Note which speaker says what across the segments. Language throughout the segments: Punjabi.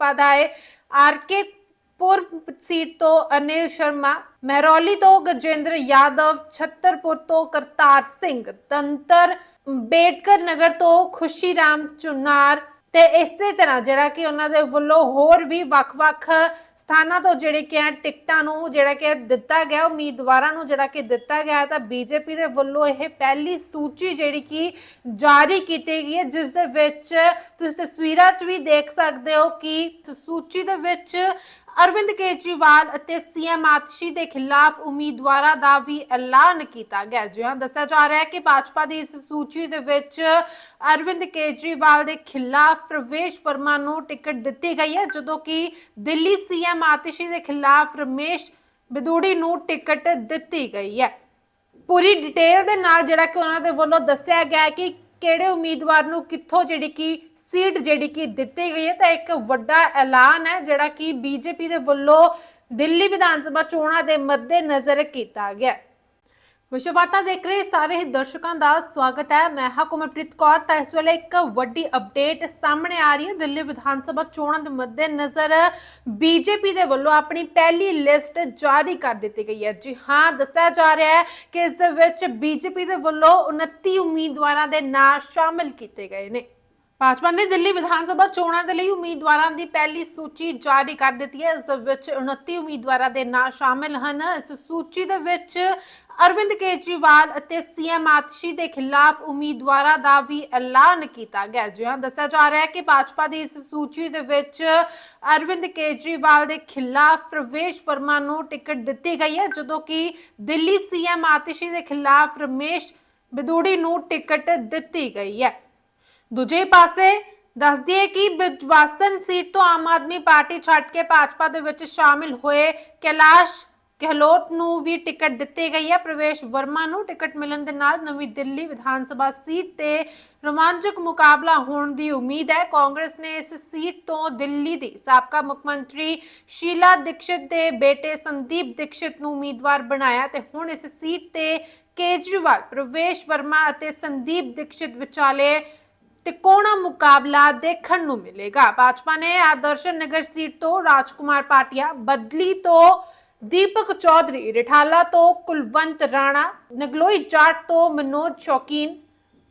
Speaker 1: ਪਦਾ ਹੈ ਆਰਕੇ ਪੁਰ ਸੀਟ ਤੋਂ ਅਨਿਲ ਸ਼ਰਮਾ ਮਹਿਰੌਲੀ ਤੋਂ ਗਜੇਂਦਰ ਯਾਦਵ ਛਤਰਪੁਰ ਤੋਂ ਕਰਤਾਰ ਸਿੰਘ ਤੰਤਰ ਬੇਟਕਰ ਨਗਰ ਤੋਂ ਖੁਸ਼ੀ ਰਾਮ ਚੁਨਾਰ ਤੇ ਇਸੇ ਤਰ੍ਹਾਂ ਜਿਹੜਾ ਕਿ ਉਹਨਾਂ ਦੇ ਵੱਲੋਂ ਹੋਰ ਵੀ ਵੱਖ-ਵੱਖ ਸਥਾਨਾਂ ਤੋਂ ਜਿਹੜੇ ਕਿ ਆ ਟਿਕਟਾਂ ਨੂੰ ਜਿਹੜਾ ਕਿ ਦਿੱਤਾ ਗਿਆ, ਉਮੀਦਵਾਰਾਂ ਨੂੰ ਜਿਹੜਾ ਕਿ ਦਿੱਤਾ ਗਿਆ ਤਾਂ ਬੀਜੇਪੀ ਦੇ ਵੱਲੋਂ ਇਹ ਪਹਿਲੀ ਸੂਚੀ ਜਿਹੜੀ ਕਿ ਜਾਰੀ ਕੀਤੀ ਗਈ ਹੈ, ਜਿਸ ਦੇ ਵਿੱਚ ਤੁਸੀਂ ਤਸਵੀਰਾਂ 'ਚ ਵੀ ਦੇਖ ਸਕਦੇ ਹੋ ਕਿ ਸੂਚੀ ਦੇ ਵਿੱਚ ਅਰਵਿੰਦ ਕੇਜਰੀਵਾਲ ਅਤੇ ਸੀਐਮ ਆਤਸ਼ੀ ਦੇ ਖਿਲਾਫ ਉਮੀਦਵਾਰਾਂ ਦਾ ਵੀ ਐਲਾਨ ਕੀਤਾ ਗਿਆ ਹੈ। ਦੱਸਿਆ ਜਾ ਰਿਹਾ ਹੈ ਕਿ ਭਾਜਪਾ ਦੀ ਇਸ ਸੂਚੀ ਦੇ ਵਿੱਚ ਅਰਵਿੰਦ ਕੇਜਰੀਵਾਲ ਦੇ ਖਿਲਾਫ ਪ੍ਰਵੇਸ਼ ਵਰਮਾ ਨੂੰ ਟਿਕਟ ਦਿੱਤੀ ਗਈ ਹੈ, ਜਦੋਂ ਕਿ ਦਿੱਲੀ ਸੀਐਮ ਆਤਸ਼ੀ ਦੇ ਖਿਲਾਫ ਰਮੇਸ਼ ਬਿਦੂੜੀ ਨੂੰ ਟਿਕਟ ਦਿੱਤੀ ਗਈ ਹੈ ਪੂਰੀ ਡਿਟੇਲ ਦੇ ਨਾਲ ਜਿਹੜਾ ਕਿ ਉਹਨਾਂ ਦੇ ਵੱਲੋਂ ਦੱਸਿਆ ਗਿਆ ਹੈ ਕਿ ਕਿਹੜੇ ਉਮੀਦਵਾਰ ਨੂੰ ਕਿੱਥੋਂ ਜਿਹੜੀ ਕਿ ਸੀਟ ਜਿਹੜੀ ਕਿ ਦਿੱਤੀ ਗਈ ਹੈ ਤਾਂ ਇੱਕ ਵੱਡਾ ਐਲਾਨ ਹੈ ਜਿਹੜਾ ਕਿ ਬੀਜੇਪੀ ਦੇ ਵੱਲੋਂ ਦਿੱਲੀ ਵਿਧਾਨ ਸਭਾ ਚੋਣਾਂ ਦੇ ਮੱਦੇ ਨਜ਼ਰ ਕੀਤਾ ਗਿਆ ਹੈ। ਵਿਸ਼ਵਾਤਾ ਦੇਖ ਰਹੇ ਸਾਰੇ ਹੀ ਦਰਸ਼ਕਾਂ ਦਾ ਸਵਾਗਤ ਹੈ। ਮੈਂ ਹਾਂ ਕੁਮਰਪ੍ਰੀਤ ਕੌਰ। ਤਾਂ ਇਸ ਵੇਲੇ ਇੱਕ ਵੱਡੀ ਅਪਡੇਟ ਸਾਹਮਣੇ ਆ ਰਹੀ ਹੈ। ਦਿੱਲੀ ਵਿਧਾਨ ਸਭਾ ਚੋਣਾਂ ਦੇ ਮੱਦੇ ਨਜ਼ਰ ਬੀਜੇਪੀ ਦੇ ਵੱਲੋਂ ਆਪਣੀ ਪਹਿਲੀ ਲਿਸਟ ਜਾਰੀ ਕਰ ਦਿੱਤੀ ਗਈ ਹੈ। ਜੀ ਹਾਂ, ਦੱਸਿਆ ਜਾ ਰਿਹਾ ਹੈ ਕਿ ਇਸ ਦੇ ਵਿੱਚ ਬੀਜੇਪੀ ਦੇ ਵੱਲੋਂ 29 ਉਮੀਦਵਾਰਾਂ ਦੇ ਨਾਂ ਸ਼ਾਮਿਲ ਕੀਤੇ ਗਏ ਨੇ। ਭਾਜਪਾ ਨੇ ਦਿੱਲੀ ਵਿਧਾਨ ਸਭਾ ਚੋਣਾਂ ਦੇ ਲਈ ਉਮੀਦਵਾਰਾਂ ਦੀ ਪਹਿਲੀ ਸੂਚੀ ਜਾਰੀ ਕਰ ਦਿੱਤੀ ਹੈ। ਇਸ ਦੇ ਵਿੱਚ 29 ਉਮੀਦਵਾਰਾਂ ਦੇ ਨਾਂ ਸ਼ਾਮਿਲ ਹਨ। ਇਸ ਸੂਚੀ ਦੇ ਵਿੱਚ ਅਰਵਿੰਦ ਕੇਜਰੀਵਾਲ ਅਤੇ ਸੀਐਮ ਆਤਸ਼ੀ ਦੇ ਖਿਲਾਫ ਉਮੀਦਵਾਰਾਂ ਦਾ ਵੀ ਐਲਾਨ ਕੀਤਾ ਗਿਆ ਹੈ। ਦੱਸਿਆ ਜਾ ਰਿਹਾ ਹੈ ਕਿ ਭਾਜਪਾ ਦੀ ਇਸ ਸੂਚੀ ਦੇ ਵਿੱਚ ਅਰਵਿੰਦ ਕੇਜਰੀਵਾਲ ਦੇ ਖਿਲਾਫ ਪ੍ਰਵੇਸ਼ ਵਰਮਾ ਨੂੰ ਟਿਕਟ ਦਿੱਤੀ ਗਈ ਹੈ, ਜਦੋਂ ਕਿ ਦਿੱਲੀ ਸੀਐਮ ਆਤਸ਼ੀ ਦੇ ਖਿਲਾਫ ਰਮੇਸ਼ ਬਿਦੂੜੀ ਨੂੰ ਟਿਕਟ ਦਿੱਤੀ ਗਈ ਹੈ। ਦੂਜੇ ਪਾਸੇ ਦੱਸ ਦਈਏ ਕਿ ਬਿਜਵਾਸਨ ਸੀਟ ਤੋਂ ਆਮ ਆਦਮੀ ਪਾਰਟੀ ਛੱਡ ਕੇ ਭਾਜਪਾ ਦੇ ਵਿੱਚ ਸ਼ਾਮਿਲ ਹੋਏ ਕੈਲਾਸ਼ ਗਹਿਲੋਤ ਨੂੰ ਵੀ ਟਿਕਟ ਦਿੱਤੀ ਗਈ ਹੈ। ਪ੍ਰਵੇਸ਼ ਵਰਮਾ ਨੂੰ ਟਿਕਟ ਮਿਲਣ ਦੇ ਨਾਲ ਨਵੀਂ ਦਿੱਲੀ ਵਿਧਾਨ ਸਭਾ ਸੀਟ ਤੇ ਰੋਮਾਂਚਕ ਮੁਕਾਬਲਾ ਹੋਣ ਦੀ ਉਮੀਦ ਹੈ। ਕਾਂਗਰਸ ਨੇ ਇਸ ਸੀਟ ਤੋਂ ਦਿੱਲੀ ਦੀ ਸਾਬਕਾ ਮੁੱਖ ਮੰਤਰੀ ਸ਼ੀਲਾ ਦੀਕਸ਼ਿਤ ਦੇ ਬੇਟੇ ਸੰਦੀਪ ਦੀਕਸ਼ਿਤ ਨੂੰ ਉਮੀਦਵਾਰ ਬਣਾਇਆ ਤੇ ਹੁਣ ਇਸ ਸੀਟ ਤੇ ਕੇਜਰੀਵਾਲ, ਪ੍ਰਵੇਸ਼ ਵਰਮਾ ਅਤੇ ਸੰਦੀਪ ਦੀਕਸ਼ਿਤ ਵਿਚਾਲੇ ਤਿਕੋਣਾ ਮੁਕਾਬਲਾ ਦੇਖਣ ਨੂੰ ਮਿਲੇਗਾ। ਭਾਜਪਾ ਨੇ ਆਦਰਸ਼ਨ ਨਗਰ ਸੀਟ ਤੋਂ ਰਾਜਕੁਮਾਰ ਪਾਟਿਆ ਬਦਲੀ ਤੋਂ ਦੀਪਕ ਚੌਧਰੀ, ਰਿਠਾਲਾ ਤੋਂ ਕੁਲਵੰਤ ਰਾਣਾ, ਨਗਲੋਈ ਜਾਟ ਤੋਂ ਮਨੋਜ ਸ਼ੌਕੀਨ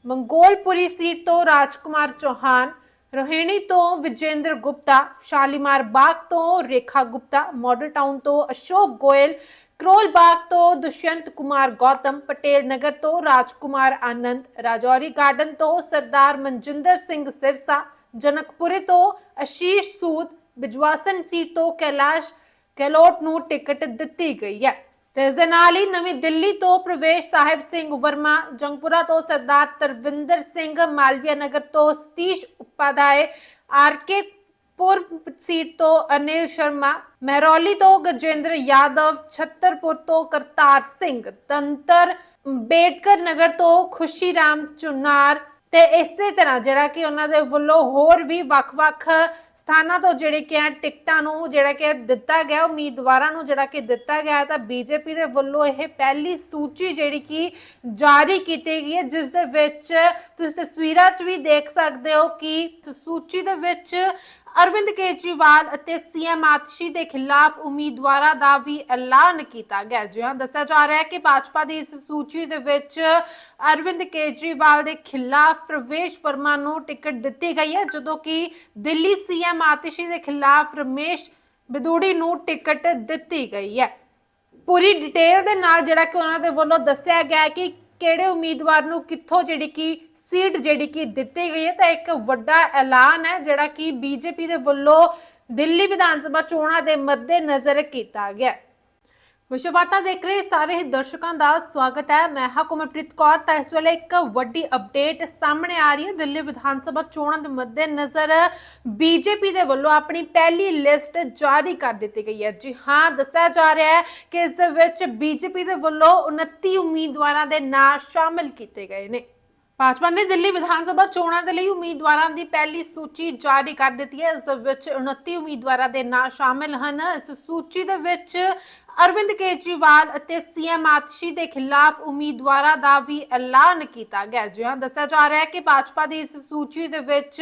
Speaker 1: ਮੰਗੋਲਪੁਰੀ ਸੀਟ ਤੋਂ ਰਾਜਕੁਮਾਰ ਚੌਹਾਨ ਰੋਹਿਣੀ ਤੋਂ ਵਿਜੇਂਦਰ ਗੁਪਤਾ, ਸ਼ਾਲੀਮਾਰ ਬਾਗ ਤੋਂ ਰੇਖਾ ਗੁਪਤਾ, ਮਾਡਲ ਟਾਊਨ ਤੋਂ ਅਸ਼ੋਕ ਗੋਇਲ, ਕਰੋਲ ਬਾਗ ਤੋਂ ਦੁਸ਼ਯੰਤ ਕੁਮਾਰ ਗੌਤਮ, ਪਟੇਲ ਨਗਰ ਤੋਂ ਰਾਜਕੁਮਾਰ ਆਨੰਦ, ਰਾਜੌਰੀ ਗਾਰਡਨ ਤੋਂ ਸਰਦਾਰ ਮਨਜਿੰਦਰ ਸਿੰਘ ਸਿਰਸਾ, ਜਨਕਪੁਰੇ ਤੋਂ ਅਸ਼ੀਸ਼ ਸੂਦ, ਬਿਜਵਾਸਨ ਸੀਟ ਤੋਂ ਕੈਲਾਸ਼ ਗਹਿਲੋਤ ਨੂੰ ਟਿਕਟ ਦਿੱਤੀ ਗਈ ਹੈ। ਤੇ ਇਸ ਦੇ ਨਾਲ ਹੀ ਨਵੀਂ ਦਿੱਲੀ ਤੋਂ ਪ੍ਰਵੇਸ਼ ਸਾਹਿਬ ਸਿੰਘ ਵਰਮਾ, ਜੰਗਪੁਰਾ ਤੋਂ ਸਰਦਾਰ ਤਰਵਿੰਦਰ ਸਿੰਘ, ਮਾਲਵੀਆ ਨਗਰ ਤੋਂ Satish Upadhyay R K Pur seat ਤੋਂ ਅਨਿਲ ਸ਼ਰਮਾ, ਮਹਿਰੌਲੀ ਤੋਂ ਗਜੇਂਦਰ ਯਾਦਵ, ਛਤਰਪੁਰ ਤੋਂ ਕਰਤਾਰ ਸਿੰਘ, ਤੰਤਰ ਬੇਟਕਰ ਨਗਰ ਤੋਂ ਖੁਸ਼ੀ ਰਾਮ ਚੁਨਾਰ ਤੇ ਇਸੇ ਤਰ੍ਹਾਂ ਜਿਹੜਾ ਕਿ ਉਹਨਾਂ ਦੇ ਵੱਲੋਂ ਹੋਰ ਵੀ ਵੱਖ-ਵੱਖ ਸਥਾਨਾਂ ਤੋਂ ਜਿਹੜੇ ਕਿ ਆ ਟਿਕਟਾਂ ਨੂੰ ਜਿਹੜਾ ਕਿ ਦਿੱਤਾ ਗਿਆ, ਉਮੀਦਵਾਰਾਂ ਨੂੰ ਜਿਹੜਾ ਕਿ ਦਿੱਤਾ ਗਿਆ ਤਾਂ ਬੀਜੇਪੀ ਦੇ ਵੱਲੋਂ ਇਹ ਪਹਿਲੀ ਸੂਚੀ ਜਿਹੜੀ ਕਿ ਜਾਰੀ ਕੀਤੀ ਗਈ ਹੈ, ਜਿਸ ਦੇ ਵਿੱਚ ਤੁਸੀਂ ਤਸਵੀਰਾਂ 'ਚ ਵੀ ਦੇਖ ਸਕਦੇ ਹੋ ਕਿ ਸੂਚੀ ਦੇ ਵਿੱਚ ਅਰਵਿੰਦ ਕੇਜਰੀਵਾਲ ਅਤੇ ਸੀਐਮ ਆਤਸ਼ੀ ਦੇ ਖਿਲਾਫ ਉਮੀਦਵਾਰਾਂ ਦਾ ਵੀ ਐਲਾਨ ਕੀਤਾ ਗਿਆ ਹੈ। ਦੱਸਿਆ ਜਾ ਰਿਹਾ ਹੈ ਕਿ ਭਾਜਪਾ ਦੀ ਇਸ ਸੂਚੀ ਦੇ ਵਿੱਚ ਅਰਵਿੰਦ ਕੇਜਰੀਵਾਲ ਦੇ ਖਿਲਾਫ ਪ੍ਰਵੇਸ਼ ਵਰਮਾ ਨੂੰ ਟਿਕਟ ਦਿੱਤੀ ਗਈ ਹੈ, ਜਦੋਂ ਕਿ ਦਿੱਲੀ ਸੀਐਮ ਆਤਸ਼ੀ ਦੇ ਖਿਲਾਫ ਰਮੇਸ਼ ਬਿਦੂੜੀ ਨੂੰ ਟਿਕਟ ਦਿੱਤੀ ਗਈ ਹੈ ਪੂਰੀ ਡਿਟੇਲ ਦੇ ਨਾਲ ਜਿਹੜਾ ਕਿ ਉਹਨਾਂ ਦੇ ਵੱਲੋਂ ਦੱਸਿਆ ਗਿਆ ਹੈ ਕਿ ਕਿਹੜੇ ਉਮੀਦਵਾਰ ਨੂੰ ਕਿੱਥੋਂ ਜਿਹੜੀ ਕਿ ਸੀਟ ਜਿਹੜੀ ਕਿ ਦਿੱਤੀ ਗਈ ਹੈ ਤਾਂ ਇੱਕ ਵੱਡਾ ਐਲਾਨ ਹੈ ਜਿਹੜਾ ਕਿ ਬੀਜੇਪੀ ਦੇ ਵੱਲੋਂ ਦਿੱਲੀ ਵਿਧਾਨ ਸਭਾ ਚੋਣਾਂ ਦੇ ਮੱਦੇ ਨਜ਼ਰ ਕੀਤਾ ਗਿਆ ਹੈ। ਵਿਸ਼ਵਾਤਾ ਦੇਖ ਰਹੇ ਸਾਰੇ ਹੀ ਦਰਸ਼ਕਾਂ ਦਾ ਸਵਾਗਤ ਹੈ। ਮੈਂ ਹਾਂ ਕੁਮਰਪ੍ਰੀਤ ਕੌਰ। ਤਾਂ ਇਸ ਵੇਲੇ ਇੱਕ ਵੱਡੀ ਅਪਡੇਟ ਸਾਹਮਣੇ ਆ ਰਹੀ ਹੈ। ਦਿੱਲੀ ਵਿਧਾਨ ਸਭਾ ਚੋਣਾਂ ਦੇ ਮੱਦੇ ਨਜ਼ਰ ਬੀਜੇਪੀ ਦੇ ਵੱਲੋਂ ਆਪਣੀ ਪਹਿਲੀ ਲਿਸਟ ਜਾਰੀ ਕਰ ਦਿੱਤੀ ਗਈ ਹੈ। ਜੀ ਹਾਂ, ਦੱਸਿਆ ਜਾ ਰਿਹਾ ਹੈ ਕਿ ਇਸ ਦੇ ਵਿੱਚ ਬੀਜੇਪੀ ਦੇ ਵੱਲੋਂ 29 ਉਮੀਦਵਾਰਾਂ ਦੇ ਨਾਂ ਸ਼ਾਮਿਲ ਕੀਤੇ ਗਏ ਨੇ। ਭਾਜਪਾ ਨੇ ਦਿੱਲੀ ਵਿਧਾਨ ਸਭਾ ਚੋਣਾਂ ਦੇ ਲਈ ਉਮੀਦਵਾਰਾਂ ਦੀ ਪਹਿਲੀ ਸੂਚੀ ਜਾਰੀ ਕਰ ਦਿੱਤੀ ਹੈ। ਇਸ ਦੇ ਵਿੱਚ 29 ਉਮੀਦਵਾਰਾਂ ਦੇ ਨਾਂ ਸ਼ਾਮਿਲ ਹਨ। ਇਸ ਸੂਚੀ ਦੇ ਵਿੱਚ ਅਰਵਿੰਦ ਕੇਜਰੀਵਾਲ ਅਤੇ ਸੀਐਮ ਆਤਸ਼ੀ ਦੇ ਖਿਲਾਫ ਉਮੀਦਵਾਰਾਂ ਦਾ ਵੀ ਐਲਾਨ ਕੀਤਾ ਗਿਆ ਜਿਹਾਂ ਦੱਸਿਆ ਜਾ ਰਿਹਾ ਹੈ ਕਿ ਭਾਜਪਾ ਦੀ ਇਸ ਸੂਚੀ ਦੇ ਵਿੱਚ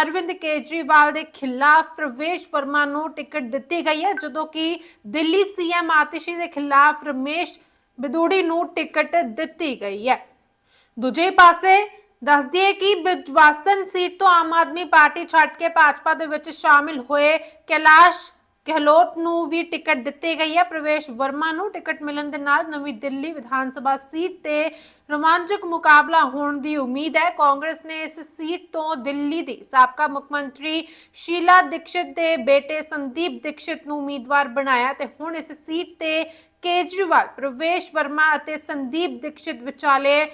Speaker 1: ਅਰਵਿੰਦ ਕੇਜਰੀਵਾਲ ਦੇ ਖਿਲਾਫ ਪ੍ਰਵੇਸ਼ ਵਰਮਾ ਨੂੰ ਟਿਕਟ ਦਿੱਤੀ ਗਈ ਹੈ, ਜਦੋਂ ਕਿ ਦਿੱਲੀ ਸੀਐਮ ਆਤਸ਼ੀ ਦੇ ਖਿਲਾਫ ਰਮੇਸ਼ ਬਿਦੂੜੀ ਨੂੰ ਟਿਕਟ ਦਿੱਤੀ ਗਈ ਹੈ। ਦੂਜੇ ਪਾਸੇ ਦੱਸ ਦਈਏ ਕਿ ਬਿਜਵਾਸਨ ਸੀਟ ਤੋਂ ਆਮ ਆਦਮੀ ਪਾਰਟੀ ਛੱਡ ਕੇ ਭਾਜਪਾ ਦੇ ਵਿੱਚ ਸ਼ਾਮਿਲ ਹੋਏ ਕੈਲਾਸ਼ ਗਹਿਲੋਤ ਨੂੰ ਵੀ ਟਿਕਟ ਦਿੱਤੀ ਗਈ ਹੈ। ਪ੍ਰਵੇਸ਼ ਵਰਮਾ ਨੂੰ ਟਿਕਟ ਮਿਲਣ ਦੇ ਨਾਲ ਨਵੀਂ ਦਿੱਲੀ ਵਿਧਾਨ ਸਭਾ ਸੀਟ ਤੇ ਰੋਮਾਂਚਕ ਮੁਕਾਬਲਾ ਹੋਣ ਦੀ ਉਮੀਦ ਹੈ। ਕਾਂਗਰਸ ਨੇ ਇਸ ਸੀਟ ਤੋਂ ਦਿੱਲੀ ਦੀ ਸਾਬਕਾ ਮੁੱਖ ਮੰਤਰੀ ਸ਼ੀਲਾ ਦੀਕਸ਼ਿਤ ਦੇ ਬੇਟੇ ਸੰਦੀਪ ਦੀਕਸ਼ਿਤ ਨੂੰ ਉਮੀਦਵਾਰ ਬਣਾਇਆ ਤੇ ਹੁਣ ਇਸ ਸੀਟ ਤੇ ਕੇਜਰੀਵਾਲ, ਪ੍ਰਵੇਸ਼ ਵਰਮਾ ਅਤੇ ਸੰਦੀਪ ਦੀਕਸ਼ਿਤ ਵਿਚਾਲੇ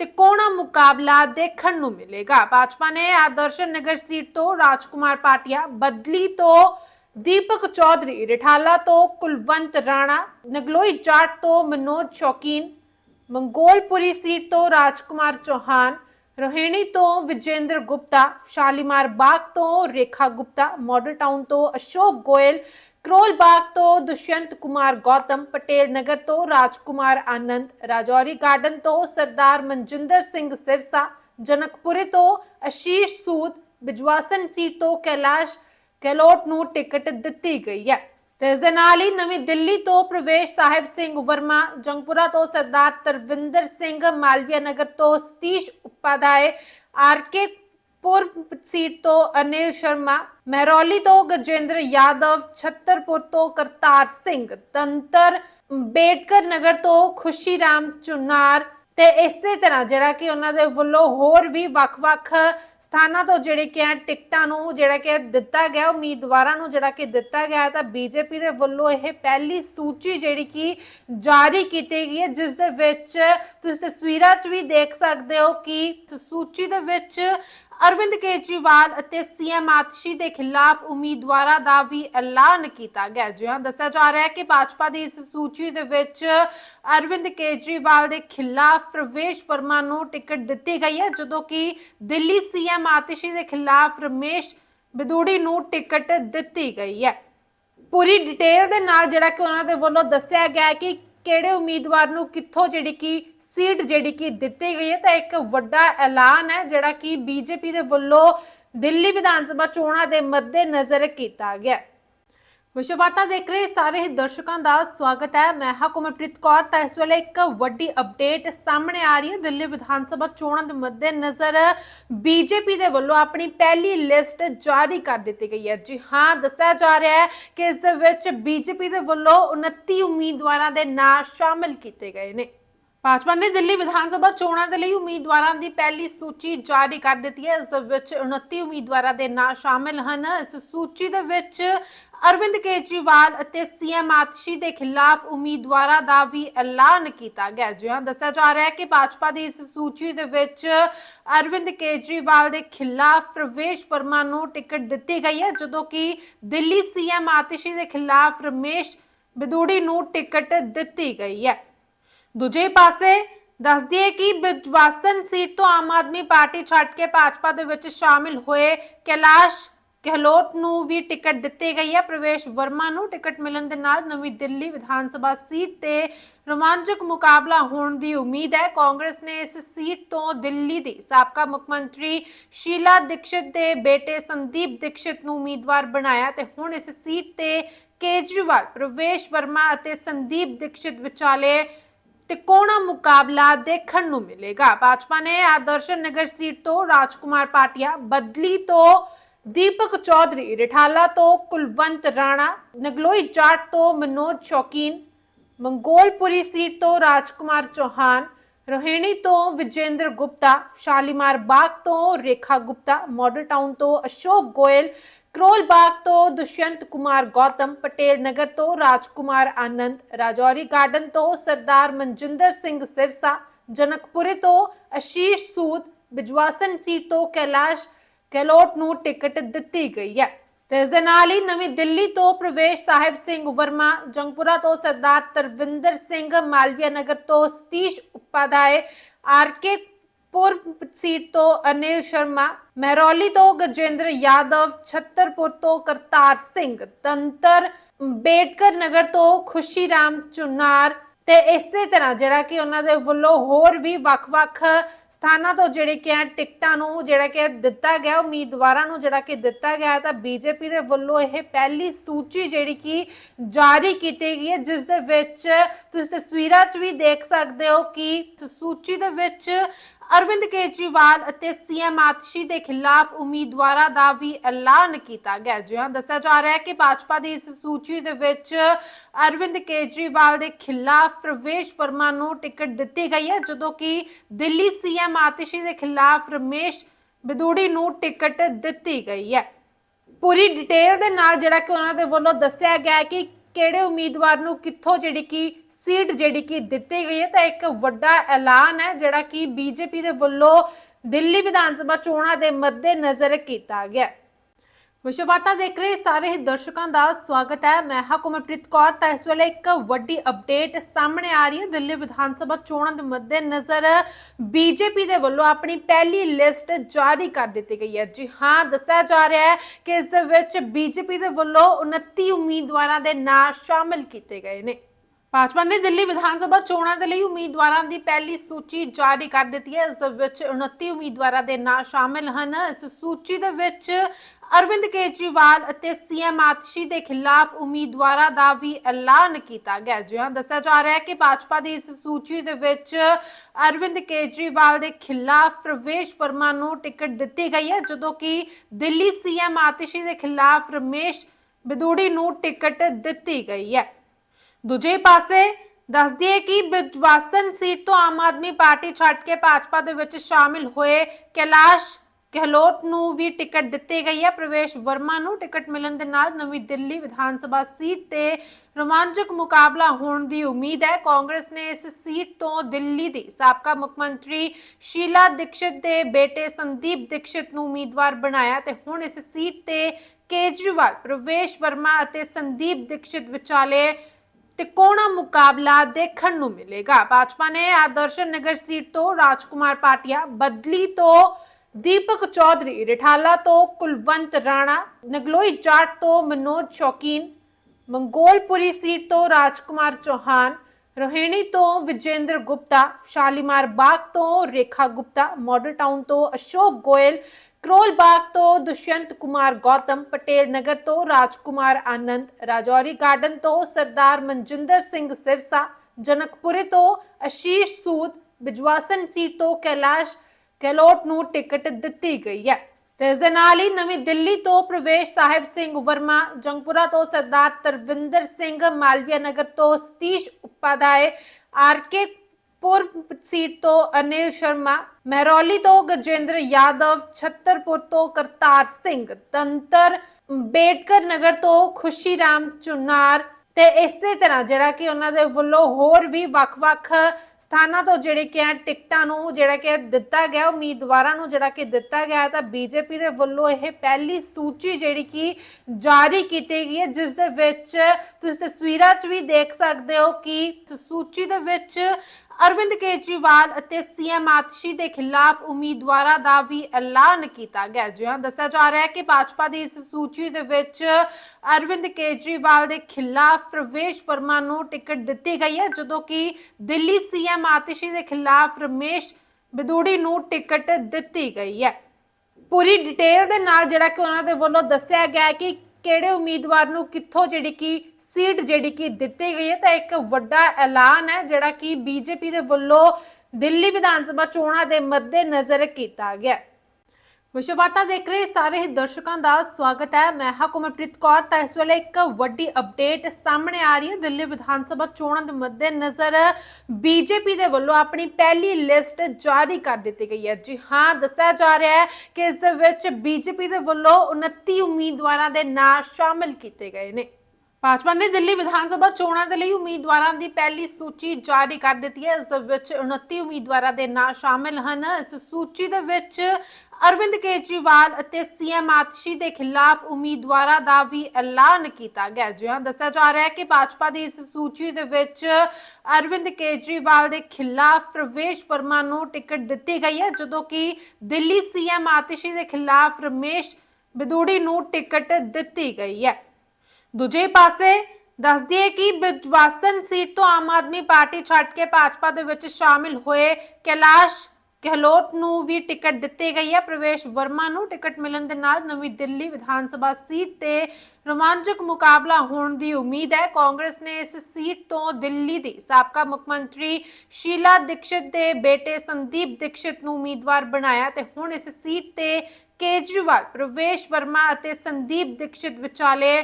Speaker 1: ਤਿਕੋਣਾ ਮੁਕਾਬਲਾ ਦੇਖਣ ਨੂੰ ਮਿਲੇਗਾ। ਭਾਜਪਾ ਨੇ ਆਦਰਸ਼ਨ ਨਗਰ ਸੀਟ ਤੋਂ ਰਾਜਕੁਮਾਰ ਪਾਟਿਆ ਬਦਲੀ ਤੋਂ ਦੀਪਕ ਚੌਧਰੀ, ਰਿਠਾਲਾ ਤੋਂ ਕੁਲਵੰਤ ਰਾਣਾ, ਨਗਲੋਈ ਜਾਟ ਤੋਂ ਮਨੋਜ ਸ਼ੌਕੀਨ, ਮੰਗੋਲਪੁਰੀ ਸੀਟ ਤੋਂ ਰਾਜਕੁਮਾਰ ਚੌਹਾਨ, ਰੋਹਿਣੀ ਤੋਂ ਵਿਜੇਂਦਰ ਗੁਪਤਾ, ਸ਼ਾਲੀਮਾਰ ਬਾਗ ਤੋਂ ਰੇਖਾ ਗੁਪਤਾ, ਮਾਡਲ ਟਾਊਨ ਤੋਂ ਅਸ਼ੋਕ ਗੋਇਲ ਕਰੋਲ ਬਾਗ ਤੋਂ ਦੁਸ਼ਯੰਤ ਕੁਮਾਰ ਗੌਤਮ, ਪਟੇਲ ਨਗਰ ਤੋਂ ਰਾਜਕੁਮਾਰ ਆਨੰਦ, ਰਾਜੌਰੀ ਗਾਰਡਨ ਤੋਂ ਸਰਦਾਰ ਮਨਜਿੰਦਰ ਸਿੰਘ ਸਿਰਸਾ, ਜਨਕਪੁਰੇ ਤੋਂ ਅਸ਼ੀਸ਼ ਸੂਦ, ਬਿਜਵਾਸਨ ਸੀਟ ਤੋਂ ਕੈਲਾਸ਼ ਗਹਿਲੋਤ ਨੂੰ ਟਿਕਟ ਦਿੱਤੀ ਗਈ ਹੈ। ਤੇ ਇਸ ਦੇ ਨਾਲ ਹੀ ਨਵੀਂ ਦਿੱਲੀ ਤੋਂ ਪ੍ਰਵੇਸ਼ ਸਾਹਿਬ ਸਿੰਘ ਵਰਮਾ, ਜੰਗਪੁਰਾ ਤੋਂ ਸਰਦਾਰ ਤਰਵਿੰਦਰ ਸਿੰਘ, ਮਾਲਵੀਆ ਨਗਰ ਤੋਂ Satish Upadhyay R K Pur seat ਤੋਂ ਅਨਿਲ ਸ਼ਰਮਾ ਮਹਿਰੌਲੀ ਤੋਂ ਗਜੇਂਦਰ ਯਾਦਵ, ਛਤਰਪੁਰ ਤੋਂ ਕਰਤਾਰ ਸਿੰਘ, ਤੰਤਰ ਬੇਟਕਰ ਨਗਰ ਤੋਂ ਖੁਸ਼ੀ ਰਾਮ ਚੁਨਾਰ ਤੇ ਇਸੇ ਤਰ੍ਹਾਂ ਜਿਹੜਾ ਕਿ ਉਹਨਾਂ ਦੇ ਵੱਲੋਂ ਹੋਰ ਵੀ ਵੱਖ-ਵੱਖ ਸਥਾਨਾਂ ਤੋਂ ਜਿਹੜੇ ਕਿ ਆ ਟਿਕਟਾਂ ਨੂੰ ਜਿਹੜਾ ਕਿ ਦਿੱਤਾ ਗਿਆ, ਉਮੀਦਵਾਰਾਂ ਨੂੰ ਜਿਹੜਾ ਕਿ ਦਿੱਤਾ ਗਿਆ ਤਾਂ ਬੀਜੇਪੀ ਦੇ ਵੱਲੋਂ ਇਹ ਪਹਿਲੀ ਸੂਚੀ ਜਿਹੜੀ ਕਿ ਜਾਰੀ ਕੀਤੀ ਗਈ ਹੈ, ਜਿਸ ਦੇ ਵਿੱਚ ਤੁਸੀਂ ਤਸਵੀਰਾਂ 'ਚ ਵੀ ਦੇਖ ਸਕਦੇ ਹੋ ਕਿ ਸੂਚੀ ਦੇ ਵਿੱਚ ਅਰਵਿੰਦ ਕੇਜਰੀਵਾਲ ਅਤੇ ਸੀਐਮ ਆਤਸ਼ੀ ਦੇ ਖਿਲਾਫ ਉਮੀਦਵਾਰਾਂ ਦਾ ਵੀ ਐਲਾਨ ਕੀਤਾ ਗਿਆ। ਜਿਹਾਂ ਦੱਸਿਆ ਜਾ ਰਿਹਾ ਹੈ ਕਿ ਭਾਜਪਾ ਦੀ ਇਸ ਸੂਚੀ ਦੇ ਵਿੱਚ ਅਰਵਿੰਦ ਕੇਜਰੀਵਾਲ ਦੇ ਖਿਲਾਫ ਪ੍ਰਵੇਸ਼ ਵਰਮਾ ਨੂੰ ਟਿਕਟ ਦਿੱਤੀ ਗਈ ਹੈ, ਜਦੋਂ ਕਿ ਦਿੱਲੀ ਸੀਐਮ ਆਤਸ਼ੀ ਦੇ ਖਿਲਾਫ ਰਮੇਸ਼ ਬਿਦੂੜੀ ਨੂੰ ਟਿਕਟ ਦਿੱਤੀ ਗਈ ਹੈ। ਪੂਰੀ ਡਿਟੇਲ ਦੇ ਨਾਲ ਜਿਹੜਾ ਕਿ ਉਹਨਾਂ ਦੇ ਵੱਲੋਂ ਦੱਸਿਆ ਗਿਆ ਹੈ ਕਿ ਕਿਹੜੇ ਉਮੀਦਵਾਰ ਨੂੰ ਕਿੱਥੋਂ ਜਿਹੜੀ ਕਿ ਸੀਟ ਜਿਹੜੀ ਕਿ ਦਿੱਤੀ ਗਈ ਹੈ ਤਾਂ ਇੱਕ ਵੱਡਾ ਐਲਾਨ ਹੈ ਜਿਹੜਾ ਕਿ ਬੀਜੇਪੀ ਦੇ ਵੱਲੋਂ ਦਿੱਲੀ ਵਿਧਾਨ ਸਭਾ ਚੋਣਾਂ ਦੇ ਮੱਦੇ ਨਜ਼ਰ ਕੀਤਾ ਗਿਆ ਹੈ। ਵਿਸ਼ਵ ਵਾਰਤਾ ਦੇਖ ਰਹੇ ਸਾਰੇ ਹੀ ਦਰਸ਼ਕਾਂ ਦਾ ਸਵਾਗਤ ਹੈ। ਮੈਂ ਹਾਂ ਕੁਮਲਪ੍ਰੀਤ ਕੌਰ। ਤਾਂ ਇਸ ਵੇਲੇ ਇੱਕ ਵੱਡੀ ਅਪਡੇਟ ਸਾਹਮਣੇ ਆ ਰਹੀ ਹੈ। ਦਿੱਲੀ ਵਿਧਾਨ ਸਭਾ ਚੋਣਾਂ ਦੇ ਮੱਦੇ ਨਜ਼ਰ ਬੀਜੇਪੀ ਦੇ ਵੱਲੋਂ ਆਪਣੀ ਪਹਿਲੀ ਲਿਸਟ ਜਾਰੀ ਕਰ ਦਿੱਤੀ ਗਈ ਹੈ। ਜੀ ਹਾਂ, ਦੱਸਿਆ ਜਾ ਰਿਹਾ ਹੈ ਕਿ ਇਸ ਦੇ ਵਿੱਚ ਬੀਜੇਪੀ ਦੇ ਵੱਲੋਂ 29 ਉਮੀਦਵਾਰਾਂ ਦੇ ਨਾਂ ਸ਼ਾਮਿਲ ਕੀਤੇ ਗਏ ਨੇ। ਭਾਜਪਾ ਨੇ ਦਿੱਲੀ ਵਿਧਾਨ ਸਭਾ ਚੋਣਾਂ ਦੇ ਲਈ ਉਮੀਦਵਾਰਾਂ ਦੀ ਪਹਿਲੀ ਸੂਚੀ ਜਾਰੀ ਕਰ ਦਿੱਤੀ ਹੈ। ਇਸ ਦੇ ਵਿੱਚ 29 ਉਮੀਦਵਾਰਾਂ ਦੇ ਨਾਂ ਸ਼ਾਮਿਲ ਹਨ। ਇਸ ਸੂਚੀ ਦੇ ਵਿੱਚ ਅਰਵਿੰਦ ਕੇਜਰੀਵਾਲ ਅਤੇ ਸੀਐਮ ਆਤਸ਼ੀ ਦੇ ਖਿਲਾਫ ਉਮੀਦਵਾਰਾਂ ਦਾ ਵੀ ਐਲਾਨ ਕੀਤਾ ਗਿਆ ਜਿਹਾਂ ਦੱਸਿਆ ਜਾ ਰਿਹਾ ਹੈ ਕਿ ਭਾਜਪਾ ਦੀ ਇਸ ਸੂਚੀ ਦੇ ਵਿੱਚ ਅਰਵਿੰਦ ਕੇਜਰੀਵਾਲ ਦੇ ਖਿਲਾਫ ਪ੍ਰਵੇਸ਼ ਵਰਮਾ ਨੂੰ ਟਿਕਟ ਦਿੱਤੀ ਗਈ ਹੈ, ਜਦੋਂ ਕਿ ਦਿੱਲੀ ਸੀਐਮ ਆਤਸ਼ੀ ਦੇ ਖਿਲਾਫ ਰਮੇਸ਼ ਬਿਦੂੜੀ ਨੂੰ ਟਿਕਟ ਦਿੱਤੀ ਗਈ ਹੈ। ਦੂਜੇ ਪਾਸੇ ਦੱਸ ਦਈਏ ਕਿ ਬਿਜਵਾਸਨ ਸੀਟ ਤੋਂ ਆਮ ਆਦਮੀ ਪਾਰਟੀ ਛੱਡ ਕੇ ਭਾਜਪਾ ਦੇ ਵਿੱਚ ਸ਼ਾਮਿਲ ਹੋਏ ਕੈਲਾਸ਼ ਗਹਿਲੋਤ ਨੂੰ ਵੀ ਟਿਕਟ ਦਿੱਤੀ ਗਈ ਹੈ। ਪ੍ਰਵੇਸ਼ ਵਰਮਾ ਨੂੰ ਟਿਕਟ ਮਿਲਣ ਦੇ ਨਾਲ ਨਵੀਂ ਦਿੱਲੀ ਵਿਧਾਨ ਸਭਾ ਸੀਟ ਤੇ ਰੋਮਾਂਚਕ ਮੁਕਾਬਲਾ ਹੋਣ ਦੀ ਉਮੀਦ ਹੈ। ਕਾਂਗਰਸ ਨੇ ਇਸ ਸੀਟ ਤੋਂ ਦਿੱਲੀ ਦੀ ਸਾਬਕਾ ਮੁੱਖ ਮੰਤਰੀ ਸ਼ੀਲਾ ਦੀਕਸ਼ਿਤ ਦੇ ਬੇਟੇ ਸੰਦੀਪ ਦੀਕਸ਼ਿਤ ਨੂੰ ਉਮੀਦਵਾਰ ਬਣਾਇਆ ਤੇ ਹੁਣ ਇਸ ਸੀਟ ਤੇ ਕੇਜਰੀਵਾਲ, ਪ੍ਰਵੇਸ਼ ਵਰਮਾ ਅਤੇ ਸੰਦੀਪ ਦੀਕਸ਼ਿਤ ਵਿਚਾਲੇ ਤਿਕੋਣਾ ਮੁਕਾਬਲਾ ਦੇਖਣ ਨੂੰ ਮਿਲੇਗਾ। ਭਾਜਪਾ ਨੇ ਆਦਰਸ਼ਨ ਨਗਰ ਸੀਟ ਤੋਂ ਰਾਜਕੁਮਾਰ ਪਾਟਿਆ ਬਦਲੀ ਤੋਂ ਦੀਪਕ ਚੌਧਰੀ, ਰਿਠਾਲਾ ਤੋਂ ਕੁਲਵੰਤ ਰਾਣਾ, ਨਗਲੋਈ ਜਾਟ ਤੋਂ ਮਨੋਜ ਸ਼ੌਕੀਨ, ਮੰਗੋਲਪੁਰੀ ਸੀਟ ਤੋਂ ਰਾਜਕੁਮਾਰ ਚੌਹਾਨ, ਰੋਹਿਣੀ ਤੋਂ ਵਿਜੇਂਦਰ ਗੁਪਤਾ, ਸ਼ਾਲੀਮਾਰ ਬਾਗ ਤੋਂ ਰੇਖਾ ਗੁਪਤਾ, ਮਾਡਲ ਟਾਊਨ ਤੋਂ ਅਸ਼ੋਕ ਗੋਇਲ ਕਰੋਲ ਬਾਗ ਤੋਂ ਦੁਸ਼ਯੰਤ ਕੁਮਾਰ ਗੌਤਮ, ਪਟੇਲ ਨਗਰ ਤੋਂ ਰਾਜਕੁਮਾਰ ਆਨੰਦ, ਰਾਜੌਰੀ ਗਾਰਡਨ ਤੋਂ ਸਰਦਾਰ ਮਨਜਿੰਦਰ ਸਿੰਘ ਸਿਰਸਾ, ਜਨਕਪੁਰੇ ਤੋਂ ਅਸ਼ੀਸ਼ ਸੂਦ, ਬਿਜਵਾਸਨ ਸੀਟ ਤੋਂ ਕੈਲਾਸ਼ ਗਹਿਲੋਤ ਨੂੰ ਟਿਕਟ ਦਿੱਤੀ ਗਈ ਹੈ। ਤੇ ਇਸ ਦੇ ਨਾਲ ਹੀ ਨਵੀਂ ਦਿੱਲੀ ਤੋਂ ਪ੍ਰਵੇਸ਼ ਸਾਹਿਬ ਸਿੰਘ ਵਰਮਾ, ਜੰਗਪੁਰਾ ਤੋਂ ਸਰਦਾਰ ਤਰਵਿੰਦਰ ਸਿੰਘ, ਮਾਲਵੀਆ ਨਗਰ ਤੋਂ Satish Upadhyay R K Pur seat ਤੋਂ ਅਨਿਲ ਸ਼ਰਮਾ ਮਹਿਰੌਲੀ ਤੋਂ ਗਜੇਂਦਰ ਯਾਦਵ ਛਤਰਪੁਰ ਤੋਂ ਕਰਤਾਰ ਸਿੰਘ ਤੰਤਰ ਬੇਟਕਰ ਨਗਰ ਤੋਂ ਖੁਸ਼ੀ ਰਾਮ ਚੁਨਾਰ ਤੇ ਇਸੇ ਤਰ੍ਹਾਂ ਜਿਹੜਾ ਕਿ ਉਹਨਾਂ ਦੇ ਵੱਲੋਂ ਹੋਰ ਵੀ ਵੱਖ-ਵੱਖ ਸਥਾਨਾਂ ਤੋਂ ਜਿਹੜੇ ਕਿ ਆ ਟਿਕਟਾਂ ਨੂੰ ਜਿਹੜਾ ਕਿ ਦਿੱਤਾ ਗਿਆ ਉਮੀਦਵਾਰਾਂ ਨੂੰ ਜਿਹੜਾ ਕਿ ਦਿੱਤਾ ਗਿਆ ਤਾਂ ਬੀਜੇਪੀ ਦੇ ਵੱਲੋਂ ਇਹ ਪਹਿਲੀ ਸੂਚੀ ਜਿਹੜੀ ਕਿ ਜਾਰੀ ਕੀਤੀ ਗਈ ਹੈ ਜਿਸ ਦੇ ਵਿੱਚ ਤੁਸੀਂ ਤਸਵੀਰਾਂ 'ਚ ਵੀ ਦੇਖ ਸਕਦੇ ਹੋ ਕਿ ਸੂਚੀ ਦੇ ਵਿੱਚ ਅਰਵਿੰਦ ਕੇਜਰੀਵਾਲ ਅਤੇ ਸੀਐਮ ਆਤਸ਼ੀ ਦੇ ਖਿਲਾਫ ਉਮੀਦਵਾਰਾਂ ਦਾ ਵੀ ਐਲਾਨ ਕੀਤਾ ਗਿਆ ਹੈ। ਦੱਸਿਆ ਜਾ ਰਿਹਾ ਹੈ ਕਿ ਭਾਜਪਾ ਦੀ ਇਸ ਸੂਚੀ ਦੇ ਵਿੱਚ ਅਰਵਿੰਦ ਕੇਜਰੀਵਾਲ ਦੇ ਖਿਲਾਫ ਪ੍ਰਵੇਸ਼ ਵਰਮਾ ਨੂੰ ਟਿਕਟ ਦਿੱਤੀ ਗਈ ਹੈ, ਜਦੋਂ ਕਿ ਦਿੱਲੀ ਸੀਐਮ ਆਤਸ਼ੀ ਦੇ ਖਿਲਾਫ ਰਮੇਸ਼ ਬਿਦੂੜੀ ਨੂੰ ਟਿਕਟ ਦਿੱਤੀ ਗਈ ਹੈ ਪੂਰੀ ਡਿਟੇਲ ਦੇ ਨਾਲ ਜਿਹੜਾ ਕਿ ਉਹਨਾਂ ਦੇ ਵੱਲੋਂ ਦੱਸਿਆ ਗਿਆ ਹੈ ਕਿ ਕਿਹੜੇ ਉਮੀਦਵਾਰ ਨੂੰ ਕਿੱਥੋਂ ਜਿਹੜੀ ਕਿ ਸੀਟ ਜਿਹੜੀ ਕਿ ਦਿੱਤੀ ਗਈ ਹੈ ਤਾਂ ਇੱਕ ਵੱਡਾ ਐਲਾਨ ਹੈ ਜਿਹੜਾ ਕਿ ਬੀਜੇਪੀ ਦੇ ਵੱਲੋਂ ਦਿੱਲੀ ਵਿਧਾਨ ਸਭਾ ਚੋਣਾਂ ਦੇ ਮੱਦੇ ਨਜ਼ਰ ਕੀਤਾ ਗਿਆ ਹੈ। ਵਿਸ਼ਵਾਰਤਾ ਦੇਖ ਰਹੇ ਸਾਰੇ ਹੀ ਦਰਸ਼ਕਾਂ ਦਾ ਸਵਾਗਤ ਹੈ। ਮੈਂ ਹਾਂ ਕੁਮਰਪ੍ਰੀਤ ਕੌਰ, ਤਾਂ ਇਸ ਵੇਲੇ ਇੱਕ ਵੱਡੀ ਅਪਡੇਟ ਸਾਹਮਣੇ ਆ ਰਹੀ ਹੈ। ਦਿੱਲੀ ਵਿਧਾਨ ਸਭਾ ਚੋਣਾਂ ਦੇ ਮੱਦੇ ਨਜ਼ਰ ਬੀਜੇਪੀ ਦੇ ਵੱਲੋਂ ਆਪਣੀ ਪਹਿਲੀ ਲਿਸਟ ਜਾਰੀ ਕਰ ਦਿੱਤੀ ਗਈ ਹੈ। ਜੀ ਹਾਂ, ਦੱਸਿਆ ਜਾ ਰਿਹਾ ਹੈ ਕਿ ਇਸ ਦੇ ਵਿੱਚ ਬੀਜੇਪੀ ਦੇ ਵੱਲੋਂ 29 ਉਮੀਦਵਾਰਾਂ ਦੇ ਨਾਂ ਸ਼ਾਮਿਲ ਕੀਤੇ ਗਏ ਨੇ। ਭਾਜਪਾ ਨੇ ਦਿੱਲੀ ਵਿਧਾਨ ਸਭਾ ਚੋਣਾਂ ਦੇ ਲਈ ਉਮੀਦਵਾਰਾਂ ਦੀ ਪਹਿਲੀ ਸੂਚੀ ਜਾਰੀ ਕਰ ਦਿੱਤੀ ਹੈ। ਇਸ ਦੇ ਵਿੱਚ 29 ਉਮੀਦਵਾਰਾਂ ਦੇ ਨਾਂ ਸ਼ਾਮਿਲ ਹਨ। ਇਸ ਸੂਚੀ ਦੇ ਵਿੱਚ ਅਰਵਿੰਦ ਕੇਜਰੀਵਾਲ ਅਤੇ ਸੀਐਮ ਆਤਸ਼ੀ ਦੇ ਖਿਲਾਫ ਉਮੀਦਵਾਰਾਂ ਦਾ ਵੀ ਐਲਾਨ ਕੀਤਾ ਗਿਆ ਹੈ। ਦੱਸਿਆ ਜਾ ਰਿਹਾ ਹੈ ਕਿ ਭਾਜਪਾ ਦੀ ਇਸ ਸੂਚੀ ਦੇ ਵਿੱਚ ਅਰਵਿੰਦ ਕੇਜਰੀਵਾਲ ਦੇ ਖਿਲਾਫ ਪ੍ਰਵੇਸ਼ ਵਰਮਾ ਨੂੰ ਟਿਕਟ ਦਿੱਤੀ ਗਈ ਹੈ, ਜਦੋਂ ਕਿ ਦਿੱਲੀ ਸੀਐਮ ਆਤਸ਼ੀ ਦੇ ਖਿਲਾਫ ਰਮੇਸ਼ ਬਿਦੂੜੀ ਨੂੰ ਟਿਕਟ ਦਿੱਤੀ ਗਈ ਹੈ। ਦੂਜੇ ਪਾਸੇ ਦੱਸ ਦਈਏ ਕਿ ਬਿਜਵਾਸਨ ਸੀਟ ਤੋਂ ਆਮ ਆਦਮੀ ਪਾਰਟੀ ਛੱਡ ਕੇ ਭਾਜਪਾ ਦੇ ਵਿੱਚ ਸ਼ਾਮਿਲ ਹੋਏ ਕੈਲਾਸ਼ ਗਹਿਲੋਤ ਨੂੰ ਵੀ ਟਿਕਟ ਦਿੱਤੀ ਗਈ ਹੈ। ਪ੍ਰਵੇਸ਼ ਵਰਮਾ ਨੂੰ ਟਿਕਟ ਮਿਲਣ ਦੇ ਨਾਲ ਨਵੀਂ ਦਿੱਲੀ ਵਿਧਾਨ ਸਭਾ ਸੀਟ ਤੇ ਰੋਮਾਂਚਕ ਮੁਕਾਬਲਾ ਹੋਣ ਦੀ ਉਮੀਦ ਹੈ। ਕਾਂਗਰਸ ਨੇ ਇਸ ਸੀਟ ਤੋਂ ਦਿੱਲੀ ਦੀ ਸਾਬਕਾ ਮੁੱਖ ਮੰਤਰੀ ਸ਼ੀਲਾ ਦੀਕਸ਼ਿਤ ਦੇ ਬੇਟੇ ਸੰਦੀਪ ਦੀਕਸ਼ਿਤ ਨੂੰ ਉਮੀਦਵਾਰ ਬਣਾਇਆ ਤੇ ਹੁਣ ਇਸ ਸੀਟ ਤੇ ਕੇਜਰੀਵਾਲ, ਪ੍ਰਵੇਸ਼ ਵਰਮਾ ਅਤੇ ਸੰਦੀਪ ਦੀਕਸ਼ਿਤ ਵਿਚਾਲੇ ਤਿਕੋਣਾ ਮੁਕਾਬਲਾ ਦੇਖਣ ਨੂੰ ਮਿਲੇਗਾ। ਭਾਜਪਾ ਨੇ ਆਦਰਸ਼ਨ ਨਗਰ ਸੀਟ ਤੋਂ ਰਾਜਕੁਮਾਰ ਪਾਟਿਆ ਬਦਲੀ ਤੋਂ ਦੀਪਕ ਚੌਧਰੀ, ਰਿਠਾਲਾ ਤੋਂ ਕੁਲਵੰਤ ਰਾਣਾ, ਨਗਲੋਈ ਜਾਟ ਤੋਂ ਮਨੋਜ ਸ਼ੌਕੀਨ, ਮੰਗੋਲਪੁਰੀ ਸੀਟ ਤੋਂ ਰਾਜਕੁਮਾਰ ਚੌਹਾਨ, ਰੋਹਿਣੀ ਤੋਂ ਵਿਜੇਂਦਰ ਗੁਪਤਾ, ਸ਼ਾਲੀਮਾਰ ਬਾਗ ਤੋਂ ਰੇਖਾ ਗੁਪਤਾ, ਮਾਡਲ ਟਾਊਨ ਤੋਂ ਅਸ਼ੋਕ ਗੋਇਲ ਕਰੋਲ ਬਾਗ ਤੋਂ ਦੁਸ਼ਯੰਤ ਕੁਮਾਰ ਗੌਤਮ, ਪਟੇਲ ਨਗਰ ਤੋਂ ਰਾਜਕੁਮਾਰ ਆਨੰਦ, ਰਾਜੌਰੀ ਗਾਰਡਨ ਤੋਂ ਸਰਦਾਰ ਮਨਜਿੰਦਰ ਸਿੰਘ ਸਿਰਸਾ, ਜਨਕਪੁਰੇ ਤੋਂ ਅਸ਼ੀਸ਼ ਸੂਦ, ਬਿਜਵਾਸਨ ਸੀਟ ਤੋਂ ਕੈਲਾਸ਼ ਗਹਿਲੋਤ ਨੂੰ ਟਿਕਟ ਦਿੱਤੀ ਗਈ ਹੈ। ਤੇ ਇਸ ਦੇ ਨਾਲ ਹੀ ਨਵੀਂ ਦਿੱਲੀ ਤੋਂ ਪ੍ਰਵੇਸ਼ ਸਾਹਿਬ ਸਿੰਘ ਵਰਮਾ, ਜੰਗਪੁਰਾ ਤੋਂ ਸਰਦਾਰ ਤਰਵਿੰਦਰ ਸਿੰਘ, ਮਾਲਵੀਆ ਨਗਰ ਤੋਂ Satish Upadhyay R K Pur seat ਤੋਂ ਅਨਿਲ ਸ਼ਰਮਾ ਮਹਿਰੌਲੀ ਤੋਂ ਗਜੇਂਦਰ ਯਾਦਵ ਛਤਰਪੁਰ ਤੋਂ ਕਰਤਾਰ ਸਿੰਘ ਤੰਤਰ ਬੇਟਕਰ ਨਗਰ ਤੋਂ ਖੁਸ਼ੀ ਰਾਮ ਚੁਨਾਰ ਤੇ ਇਸੇ ਤਰ੍ਹਾਂ ਜਿਹੜਾ ਕਿ ਉਹਨਾਂ ਦੇ ਵੱਲੋਂ ਹੋਰ ਵੀ ਵੱਖ-ਵੱਖ ਸਥਾਨਾਂ ਤੋਂ ਜਿਹੜੇ ਕਿ ਆ ਟਿਕਟਾਂ ਨੂੰ ਜਿਹੜਾ ਕਿ ਦਿੱਤਾ ਗਿਆ ਉਮੀਦਵਾਰਾਂ ਨੂੰ ਜਿਹੜਾ ਕਿ ਦਿੱਤਾ ਗਿਆ ਤਾਂ ਬੀਜੇਪੀ ਦੇ ਵੱਲੋਂ ਇਹ ਪਹਿਲੀ ਸੂਚੀ ਜਿਹੜੀ ਕਿ ਜਾਰੀ ਕੀਤੀ ਗਈ ਹੈ ਜਿਸ ਦੇ ਵਿੱਚ ਤੁਸੀਂ ਤਸਵੀਰਾਂ 'ਚ ਵੀ ਦੇਖ ਸਕਦੇ ਹੋ ਕਿ ਸੂਚੀ ਦੇ ਵਿੱਚ ਅਰਵਿੰਦ ਕੇਜਰੀਵਾਲ ਅਤੇ ਸੀਐਮ ਆਤਸ਼ੀ ਦੇ ਖਿਲਾਫ ਉਮੀਦਵਾਰਾਂ ਦਾ ਵੀ ਐਲਾਨ ਕੀਤਾ ਗਿਆ ਹੈ। ਦੱਸਿਆ ਜਾ ਰਿਹਾ ਹੈ ਕਿ ਭਾਜਪਾ ਦੀ ਇਸ ਸੂਚੀ ਦੇ ਵਿੱਚ ਅਰਵਿੰਦ ਕੇਜਰੀਵਾਲ ਦੇ ਖਿਲਾਫ ਪ੍ਰਵੇਸ਼ ਵਰਮਾ ਨੂੰ ਟਿਕਟ ਦਿੱਤੀ ਗਈ ਹੈ, ਜਦੋਂ ਕਿ ਦਿੱਲੀ ਸੀਐਮ ਆਤਸ਼ੀ ਦੇ ਖਿਲਾਫ ਰਮੇਸ਼ ਬਿਦੂੜੀ ਨੂੰ ਟਿਕਟ ਦਿੱਤੀ ਗਈ ਹੈ ਪੂਰੀ ਡਿਟੇਲ ਦੇ ਨਾਲ ਜਿਹੜਾ ਕਿ ਉਹਨਾਂ ਦੇ ਵੱਲੋਂ ਦੱਸਿਆ ਗਿਆ ਹੈ ਕਿ ਕਿਹੜੇ ਉਮੀਦਵਾਰ ਨੂੰ ਕਿੱਥੋਂ ਜਿਹੜੀ ਕਿ ਸੀਟ ਜਿਹੜੀ ਕਿ ਦਿੱਤੀ ਗਈ ਹੈ ਤਾਂ ਇੱਕ ਵੱਡਾ ਐਲਾਨ ਹੈ ਜਿਹੜਾ ਕਿ ਬੀਜੇਪੀ ਦੇ ਵੱਲੋਂ ਦਿੱਲੀ ਵਿਧਾਨ ਸਭਾ ਚੋਣਾਂ ਦੇ ਮੱਦੇ ਨਜ਼ਰ ਕੀਤਾ ਗਿਆ ਹੈ। ਵਿਸ਼ਵਾਰਤਾ ਦੇਖ ਰਹੇ ਸਾਰੇ ਹੀ ਦਰਸ਼ਕਾਂ ਦਾ ਸਵਾਗਤ ਹੈ। ਮੈਂ ਹਾਂ ਕੁਮਰਪ੍ਰੀਤ ਕੌਰ ਤਾਂ ਇਸ ਵੇਲੇ ਇੱਕ ਵੱਡੀ ਅਪਡੇਟ ਸਾਹਮਣੇ ਆ ਰਹੀ ਹੈ। ਦਿੱਲੀ ਵਿਧਾਨ ਸਭਾ ਚੋਣਾਂ ਦੇ ਮੱਦੇ ਨਜ਼ਰ ਬੀਜੇਪੀ ਦੇ ਵੱਲੋਂ ਆਪਣੀ ਪਹਿਲੀ ਲਿਸਟ ਜਾਰੀ ਕਰ ਦਿੱਤੀ ਗਈ ਹੈ। ਜੀ ਹਾਂ, ਦੱਸਿਆ ਜਾ ਰਿਹਾ ਹੈ ਕਿ ਇਸ ਦੇ ਵਿੱਚ ਬੀਜੇਪੀ ਦੇ ਵੱਲੋਂ 29 ਉਮੀਦਵਾਰਾਂ ਦੇ ਨਾਂ ਸ਼ਾਮਿਲ ਕੀਤੇ ਗਏ ਨੇ। ਭਾਜਪਾ ਨੇ ਦਿੱਲੀ ਵਿਧਾਨ ਸਭਾ ਚੋਣਾਂ ਦੇ ਲਈ ਉਮੀਦਵਾਰਾਂ ਦੀ ਪਹਿਲੀ ਸੂਚੀ ਜਾਰੀ ਕਰ ਦਿੱਤੀ ਹੈ। ਇਸ ਦੇ ਵਿੱਚ 29 ਉਮੀਦਵਾਰਾਂ ਦੇ ਨਾਂ ਸ਼ਾਮਿਲ ਹਨ। ਇਸ ਸੂਚੀ ਦੇ ਵਿੱਚ ਅਰਵਿੰਦ ਕੇਜਰੀਵਾਲ ਅਤੇ ਸੀਐਮ ਆਤਸ਼ੀ ਦੇ ਖਿਲਾਫ ਉਮੀਦਵਾਰਾਂ ਦਾ ਵੀ ਐਲਾਨ ਕੀਤਾ ਗਿਆ ਜਿਹਾਂ ਦੱਸਿਆ ਜਾ ਰਿਹਾ ਹੈ ਕਿ ਭਾਜਪਾ ਦੀ ਇਸ ਸੂਚੀ ਦੇ ਵਿੱਚ ਅਰਵਿੰਦ ਕੇਜਰੀਵਾਲ ਦੇ ਖਿਲਾਫ ਪ੍ਰਵੇਸ਼ ਵਰਮਾ ਨੂੰ ਟਿਕਟ ਦਿੱਤੀ ਗਈ ਹੈ, ਜਦੋਂ ਕਿ ਦਿੱਲੀ ਸੀਐਮ ਆਤਸ਼ੀ ਦੇ ਖਿਲਾਫ ਰਮੇਸ਼ ਬਿਦੂੜੀ ਨੂੰ ਟਿਕਟ ਦਿੱਤੀ ਗਈ ਹੈ। ਦੂਜੇ ਪਾਸੇ ਦੱਸ ਦਈਏ ਕਿ ਬਿਜਵਾਸਨ ਸੀਟ ਤੋਂ ਆਮ ਆਦਮੀ ਪਾਰਟੀ ਛੱਡ ਕੇ ਭਾਜਪਾ ਦੇ ਵਿੱਚ ਸ਼ਾਮਿਲ ਹੋਏ ਕੈਲਾਸ਼ ਗਹਿਲੋਤ ਨੂੰ ਵੀ ਟਿਕਟ ਦਿੱਤੀ ਗਈ ਹੈ। ਪ੍ਰਵੇਸ਼ ਵਰਮਾ ਨੂੰ ਟਿਕਟ ਮਿਲਣ ਦੇ ਨਾਲ ਨਵੀਂ ਦਿੱਲੀ ਵਿਧਾਨ ਸਭਾ ਸੀਟ ਤੇ ਰੋਮਾਂਚਕ ਮੁਕਾਬਲਾ ਹੋਣ ਦੀ ਉਮੀਦ ਹੈ। ਕਾਂਗਰਸ ਨੇ ਇਸ ਸੀਟ ਤੋਂ ਦਿੱਲੀ ਦੀ ਸਾਬਕਾ ਮੁੱਖ ਮੰਤਰੀ ਸ਼ੀਲਾ ਦੀਕਸ਼ਿਤ ਦੇ ਬੇਟੇ ਸੰਦੀਪ ਦੀਕਸ਼ਿਤ ਨੂੰ ਉਮੀਦਵਾਰ ਬਣਾਇਆ ਤੇ ਹੁਣ ਇਸ ਸੀਟ ਤੇ ਕੇਜਰੀਵਾਲ, ਪ੍ਰਵੇਸ਼ ਵਰਮਾ ਅਤੇ ਸੰਦੀਪ ਦੀਕਸ਼ਿਤ ਵਿਚਾਲੇ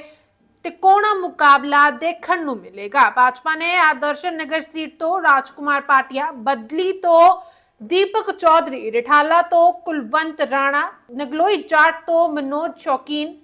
Speaker 1: ਤਿਕੋਣਾ ਮੁਕਾਬਲਾ ਦੇਖਣ ਨੂੰ ਮਿਲੇਗਾ। ਭਾਜਪਾ ਨੇ ਆਦਰਸ਼ਨ ਨਗਰ ਸੀਟ ਤੋਂ ਰਾਜਕੁਮਾਰ ਪਾਟਿਆ ਬਦਲੀ ਤੋਂ ਦੀਪਕ ਚੌਧਰੀ, ਰਿਠਾਲਾ ਤੋਂ ਕੁਲਵੰਤ ਰਾਣਾ, ਨਗਲੋਈ ਜਾਟ ਤੋਂ ਮਨੋਜ ਸ਼ੌਕੀਨ,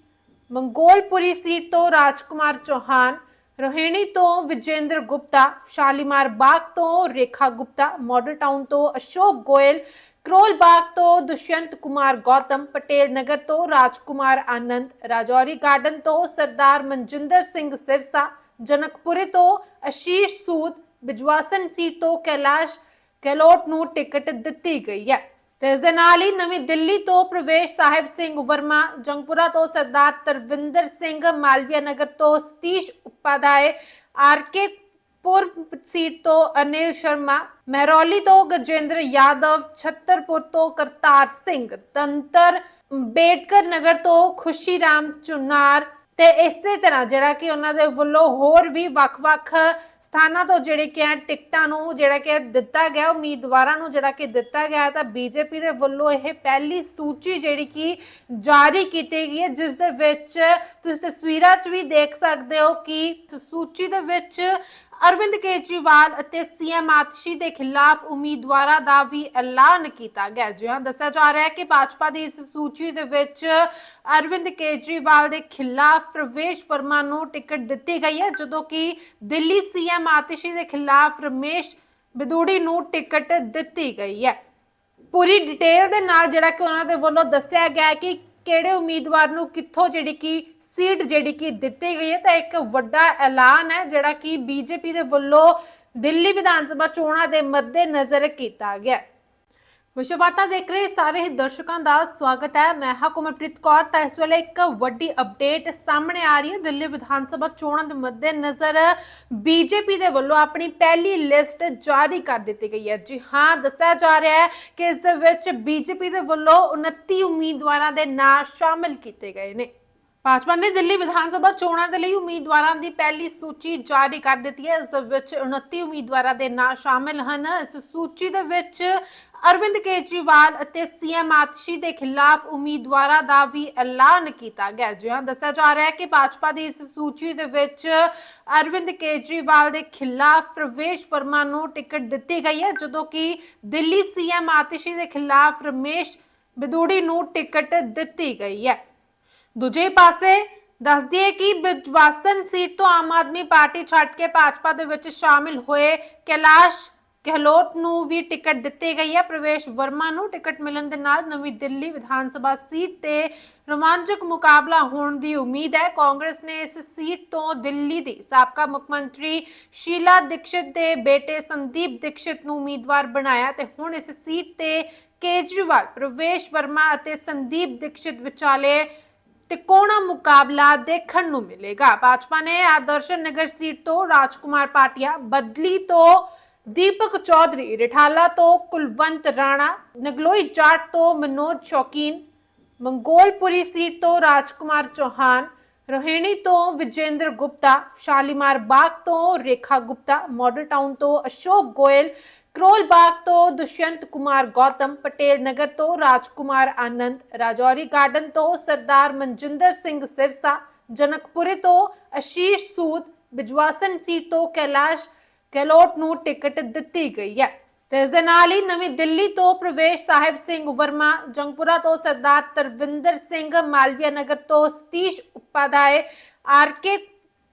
Speaker 1: ਮੰਗੋਲਪੁਰੀ ਸੀਟ ਤੋਂ ਰਾਜਕੁਮਾਰ ਚੌਹਾਨ, ਰੋਹਿਣੀ ਤੋਂ ਵਿਜੇਂਦਰ ਗੁਪਤਾ, ਸ਼ਾਲੀਮਾਰ ਬਾਗ ਤੋਂ ਰੇਖਾ ਗੁਪਤਾ, ਮਾਡਲ ਟਾਊਨ ਤੋਂ ਅਸ਼ੋਕ ਗੋਇਲ ਕਰੋਲ ਬਾਗ ਤੋਂ ਦੁਸ਼ਯੰਤ ਕੁਮਾਰ ਗੌਤਮ, ਪਟੇਲ ਨਗਰ ਤੋਂ ਰਾਜਕੁਮਾਰ ਆਨੰਦ, ਰਾਜੌਰੀ ਗਾਰਡਨ ਤੋਂ ਸਰਦਾਰ ਮਨਜਿੰਦਰ ਸਿੰਘ ਸਿਰਸਾ, ਜਨਕਪੁਰੇ ਤੋਂ ਅਸ਼ੀਸ਼ ਸੂਦ, ਬਿਜਵਾਸਨ ਸੀਟ ਤੋਂ ਕੈਲਾਸ਼ ਗਹਿਲੋਤ ਨੂੰ ਟਿਕਟ ਦਿੱਤੀ ਗਈ ਹੈ। ਤੇ ਇਸ ਦੇ ਨਾਲ ਹੀ ਨਵੀਂ ਦਿੱਲੀ ਤੋਂ ਪ੍ਰਵੇਸ਼ ਸਾਹਿਬ ਸਿੰਘ ਵਰਮਾ, ਜੰਗਪੁਰਾ ਤੋਂ ਸਰਦਾਰ ਤਰਵਿੰਦਰ ਸਿੰਘ, ਮਾਲਵੀਆ ਨਗਰ ਤੋਂ Satish Upadhyay R K Pur seat ਤੋਂ ਅਨਿਲ ਸ਼ਰਮਾ ਮਹਿਰੌਲੀ ਤੋਂ ਗਜੇਂਦਰ ਯਾਦਵ ਛਤਰਪੁਰ ਤੋਂ ਕਰਤਾਰ ਸਿੰਘ ਤੰਤਰ ਬੇਟਕਰ ਨਗਰ ਤੋਂ ਖੁਸ਼ੀ ਰਾਮ ਚੁਨਾਰ ਤੇ ਇਸੇ ਤਰ੍ਹਾਂ ਜਿਹੜਾ ਕਿ ਉਹਨਾਂ ਦੇ ਵੱਲੋਂ ਹੋਰ ਵੀ ਵੱਖ-ਵੱਖ ਸਥਾਨਾਂ ਤੋਂ ਜਿਹੜੇ ਕਿ ਹੈ ਟਿਕਟਾਂ ਨੂੰ ਜਿਹੜਾ ਕਿ ਦਿੱਤਾ ਗਿਆ ਉਮੀਦਵਾਰਾਂ ਨੂੰ ਜਿਹੜਾ ਕਿ ਦਿੱਤਾ ਗਿਆ ਤਾਂ ਬੀਜੇਪੀ ਦੇ ਵੱਲੋਂ ਇਹ ਪਹਿਲੀ ਸੂਚੀ ਜਿਹੜੀ ਕਿ ਜਾਰੀ ਕੀਤੀ ਗਈ ਹੈ ਜਿਸ ਦੇ ਵਿੱਚ ਤੁਸੀਂ ਤਸਵੀਰਾਂ 'ਚ ਵੀ ਦੇਖ ਸਕਦੇ ਹੋ ਕਿ ਸੂਚੀ ਦੇ ਵਿੱਚ ਅਰਵਿੰਦ ਕੇਜਰੀਵਾਲ ਅਤੇ ਸੀਐਮ ਆਤਸ਼ੀ ਦੇ ਖਿਲਾਫ ਉਮੀਦਵਾਰਾਂ ਦਾ ਵੀ ਐਲਾਨ ਕੀਤਾ ਗਿਆ। ਜਿਹਾਂ ਦੱਸਿਆ ਜਾ ਰਿਹਾ ਹੈ ਕਿ ਭਾਜਪਾ ਦੀ ਇਸ ਸੂਚੀ ਦੇ ਵਿੱਚ ਅਰਵਿੰਦ ਕੇਜਰੀਵਾਲ ਦੇ ਖਿਲਾਫ ਪ੍ਰਵੇਸ਼ ਵਰਮਾ ਨੂੰ ਟਿਕਟ ਦਿੱਤੀ ਗਈ ਹੈ, ਜਦੋਂ ਕਿ ਦਿੱਲੀ ਸੀਐਮ ਆਤਸ਼ੀ ਦੇ ਖਿਲਾਫ ਰਮੇਸ਼ ਬਿਦੂੜੀ ਨੂੰ ਟਿਕਟ ਦਿੱਤੀ ਗਈ ਹੈ। ਪੂਰੀ ਡਿਟੇਲ ਦੇ ਨਾਲ ਜਿਹੜਾ ਕਿ ਉਹਨਾਂ ਦੇ ਵੱਲੋਂ ਦੱਸਿਆ ਗਿਆ ਹੈ ਕਿ ਕਿਹੜੇ ਉਮੀਦਵਾਰ ਨੂੰ ਕਿੱਥੋਂ ਜਿਹੜੀ ਕਿ ਸੀਟ ਜਿਹੜੀ ਕਿ ਦਿੱਤੀ ਗਈ ਹੈ ਤਾਂ ਇੱਕ ਵੱਡਾ ਐਲਾਨ ਹੈ ਜਿਹੜਾ ਕਿ ਬੀਜੇਪੀ ਦੇ ਵੱਲੋਂ ਦਿੱਲੀ ਵਿਧਾਨ ਸਭਾ ਚੋਣਾਂ ਦੇ ਮੱਦੇ ਨਜ਼ਰ ਕੀਤਾ ਗਿਆ ਹੈ। ਵਿਸ਼ਵਾਰਤਾ ਦੇਖ ਰਹੇ ਸਾਰੇ ਹੀ ਦਰਸ਼ਕਾਂ ਦਾ ਸਵਾਗਤ ਹੈ। ਮੈਂ ਹਾਂ ਕੁਮਰਪ੍ਰੀਤ ਕੌਰ ਤਾਂ ਇਸ ਵੇਲੇ ਇੱਕ ਵੱਡੀ ਅਪਡੇਟ ਸਾਹਮਣੇ ਆ ਰਹੀ ਹੈ। ਦਿੱਲੀ ਵਿਧਾਨ ਸਭਾ ਚੋਣਾਂ ਦੇ ਮੱਦੇ ਨਜ਼ਰ ਬੀਜੇਪੀ ਦੇ ਵੱਲੋਂ ਆਪਣੀ ਪਹਿਲੀ ਲਿਸਟ ਜਾਰੀ ਕਰ ਦਿੱਤੀ ਗਈ ਹੈ। ਜੀ ਹਾਂ, ਦੱਸਿਆ ਜਾ ਰਿਹਾ ਹੈ ਕਿ ਇਸ ਦੇ ਵਿੱਚ ਬੀਜੇਪੀ ਦੇ ਵੱਲੋਂ 29 ਉਮੀਦਵਾਰਾਂ ਦੇ ਨਾਂ ਸ਼ਾਮਿਲ ਕੀਤੇ ਗਏ ਨੇ। ਭਾਜਪਾ ਨੇ ਦਿੱਲੀ ਵਿਧਾਨ ਸਭਾ ਚੋਣਾਂ ਦੇ ਲਈ ਉਮੀਦਵਾਰਾਂ ਦੀ ਪਹਿਲੀ ਸੂਚੀ ਜਾਰੀ ਕਰ ਦਿੱਤੀ ਹੈ। ਇਸ ਦੇ ਵਿੱਚ 29 ਉਮੀਦਵਾਰਾਂ ਦੇ ਨਾਂ ਸ਼ਾਮਿਲ ਹਨ। ਇਸ ਸੂਚੀ ਦੇ ਵਿੱਚ ਅਰਵਿੰਦ ਕੇਜਰੀਵਾਲ ਅਤੇ ਸੀਐਮ ਆਤਸ਼ੀ ਦੇ ਖਿਲਾਫ ਉਮੀਦਵਾਰਾਂ ਦਾ ਵੀ ਐਲਾਨ ਕੀਤਾ ਗਿਆ ਜਿਹਾ ਦੱਸਿਆ ਜਾ ਰਿਹਾ ਹੈ ਕਿ ਭਾਜਪਾ ਦੀ ਇਸ ਸੂਚੀ ਦੇ ਵਿੱਚ ਅਰਵਿੰਦ ਕੇਜਰੀਵਾਲ ਦੇ ਖਿਲਾਫ ਪ੍ਰਵੇਸ਼ ਵਰਮਾ ਨੂੰ ਟਿਕਟ ਦਿੱਤੀ ਗਈ ਹੈ, ਜਦੋਂ ਕਿ ਦਿੱਲੀ ਸੀਐਮ ਆਤਸ਼ੀ ਦੇ ਖਿਲਾਫ ਰਮੇਸ਼ ਬਿਦੂੜੀ ਨੂੰ ਟਿਕਟ ਦਿੱਤੀ ਗਈ ਹੈ। ਦੂਜੇ ਪਾਸੇ ਦੱਸ ਦਈਏ ਕਿ ਬਿਜਵਾਸਨ ਸੀਟ ਤੋਂ ਆਮ ਆਦਮੀ ਪਾਰਟੀ ਛੱਡ ਕੇ ਭਾਜਪਾ ਦੇ ਵਿੱਚ ਸ਼ਾਮਿਲ ਹੋਏ ਕੈਲਾਸ਼ ਗਹਿਲੋਤ ਨੂੰ ਵੀ ਟਿਕਟ ਦਿੱਤੀ ਗਈ ਹੈ। ਪ੍ਰਵੇਸ਼ ਵਰਮਾ ਨੂੰ ਟਿਕਟ ਮਿਲਣ ਦੇ ਨਾਲ ਨਵੀਂ ਦਿੱਲੀ ਵਿਧਾਨ ਸਭਾ ਸੀਟ ਤੇ ਰੋਮਾਂਚਕ ਮੁਕਾਬਲਾ ਹੋਣ ਦੀ ਉਮੀਦ ਹੈ। ਕਾਂਗਰਸ ਨੇ ਇਸ ਸੀਟ ਤੋਂ ਦਿੱਲੀ ਦੀ ਸਾਬਕਾ ਮੁੱਖ ਮੰਤਰੀ ਸ਼ੀਲਾ ਦੀਕਸ਼ਿਤ ਦੇ ਬੇਟੇ ਸੰਦੀਪ ਦੀਕਸ਼ਿਤ ਨੂੰ ਉਮੀਦਵਾਰ ਬਣਾਇਆ ਤੇ ਹੁਣ ਇਸ ਸੀਟ ਤੇ ਕੇਜਰੀਵਾਲ, ਪ੍ਰਵੇਸ਼ ਵਰਮਾ ਅਤੇ ਸੰਦੀਪ ਦੀਕਸ਼ਿਤ ਵਿਚਾਲੇ ਤਿਕੋਣਾ ਮੁਕਾਬਲਾ ਦੇਖਣ ਨੂੰ ਮਿਲੇਗਾ। ਭਾਜਪਾ ਨੇ ਆਦਰਸ਼ਨ ਨਗਰ ਸੀਟ ਤੋਂ ਰਾਜਕੁਮਾਰ ਪਾਟਿਆ ਬਦਲੀ ਤੋਂ ਦੀਪਕ ਚੌਧਰੀ, ਰਿਠਾਲਾ ਤੋਂ ਕੁਲਵੰਤ ਰਾਣਾ, ਨਗਲੋਈ ਜਾਟ ਤੋਂ ਮਨੋਜ ਸ਼ੌਕੀਨ, ਮੰਗੋਲਪੁਰੀ ਸੀਟ ਤੋਂ ਰਾਜਕੁਮਾਰ ਚੌਹਾਨ, ਰੋਹਿਣੀ ਤੋਂ ਵਿਜੇਂਦਰ ਗੁਪਤਾ, ਸ਼ਾਲੀਮਾਰ ਬਾਗ ਤੋਂ ਰੇਖਾ ਗੁਪਤਾ, ਮਾਡਲ ਟਾਊਨ ਤੋਂ ਅਸ਼ੋਕ ਗੋਇਲ ਕਰੋਲ ਬਾਗ ਤੋਂ ਦੁਸ਼ਯੰਤ ਕੁਮਾਰ ਗੌਤਮ, ਪਟੇਲ ਨਗਰ ਤੋਂ ਰਾਜਕੁਮਾਰ ਆਨੰਦ, ਰਾਜੌਰੀ ਗਾਰਡਨ ਤੋਂ ਸਰਦਾਰ ਮਨਜਿੰਦਰ ਸਿੰਘ ਸਿਰਸਾ, ਜਨਕਪੁਰੇ ਤੋਂ ਅਸ਼ੀਸ਼ ਸੂਦ, ਬਿਜਵਾਸਨ ਸੀਟ ਤੋਂ ਕੈਲਾਸ਼ ਗਹਿਲੋਤ ਨੂੰ ਟਿਕਟ ਦਿੱਤੀ ਗਈ ਹੈ। ਤੇ ਇਸ ਦੇ ਨਾਲ ਹੀ ਨਵੀਂ ਦਿੱਲੀ ਤੋਂ ਪ੍ਰਵੇਸ਼ ਸਾਹਿਬ ਸਿੰਘ ਵਰਮਾ, ਜੰਗਪੁਰਾ ਤੋਂ ਸਰਦਾਰ ਤਰਵਿੰਦਰ ਸਿੰਘ ਮਾਲਵੀਆ ਨਗਰ ਤੋਂ Satish Upadhyay R K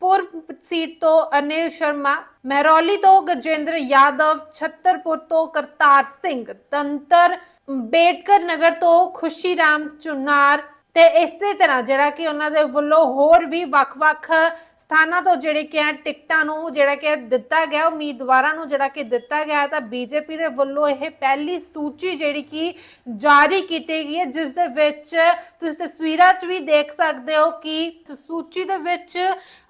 Speaker 1: Pur seat ਤੋਂ ਅਨਿਲ ਸ਼ਰਮਾ ਮਹਿਰੌਲੀ ਤੋਂ ਗਜੇਂਦਰ ਯਾਦਵ ਛਤਰਪੁਰ ਤੋਂ ਕਰਤਾਰ ਸਿੰਘ ਤੰਤਰ ਬੇਟਕਰ ਨਗਰ ਤੋਂ ਖੁਸ਼ੀ ਰਾਮ ਚੁਨਾਰ ਤੇ ਇਸੇ ਤਰ੍ਹਾਂ ਜਿਹੜਾ ਕਿ ਉਹਨਾਂ ਦੇ ਵੱਲੋਂ ਹੋਰ ਵੀ ਵੱਖ-ਵੱਖ ਸਥਾਨਾਂ ਤੋਂ ਜਿਹੜੇ ਕਿ ਆ ਟਿਕਟਾਂ ਨੂੰ ਜਿਹੜਾ ਕਿ ਦਿੱਤਾ ਗਿਆ ਉਮੀਦਵਾਰਾਂ ਨੂੰ ਜਿਹੜਾ ਕਿ ਦਿੱਤਾ ਗਿਆ ਤਾਂ ਬੀਜੇਪੀ ਦੇ ਵੱਲੋਂ ਇਹ ਪਹਿਲੀ ਸੂਚੀ ਜਿਹੜੀ ਕਿ ਜਾਰੀ ਕੀਤੀ ਗਈ ਹੈ ਜਿਸ ਦੇ ਵਿੱਚ ਤੁਸੀਂ ਤਸਵੀਰਾਂ 'ਚ ਵੀ ਦੇਖ ਸਕਦੇ ਹੋ ਕਿ ਸੂਚੀ ਦੇ ਵਿੱਚ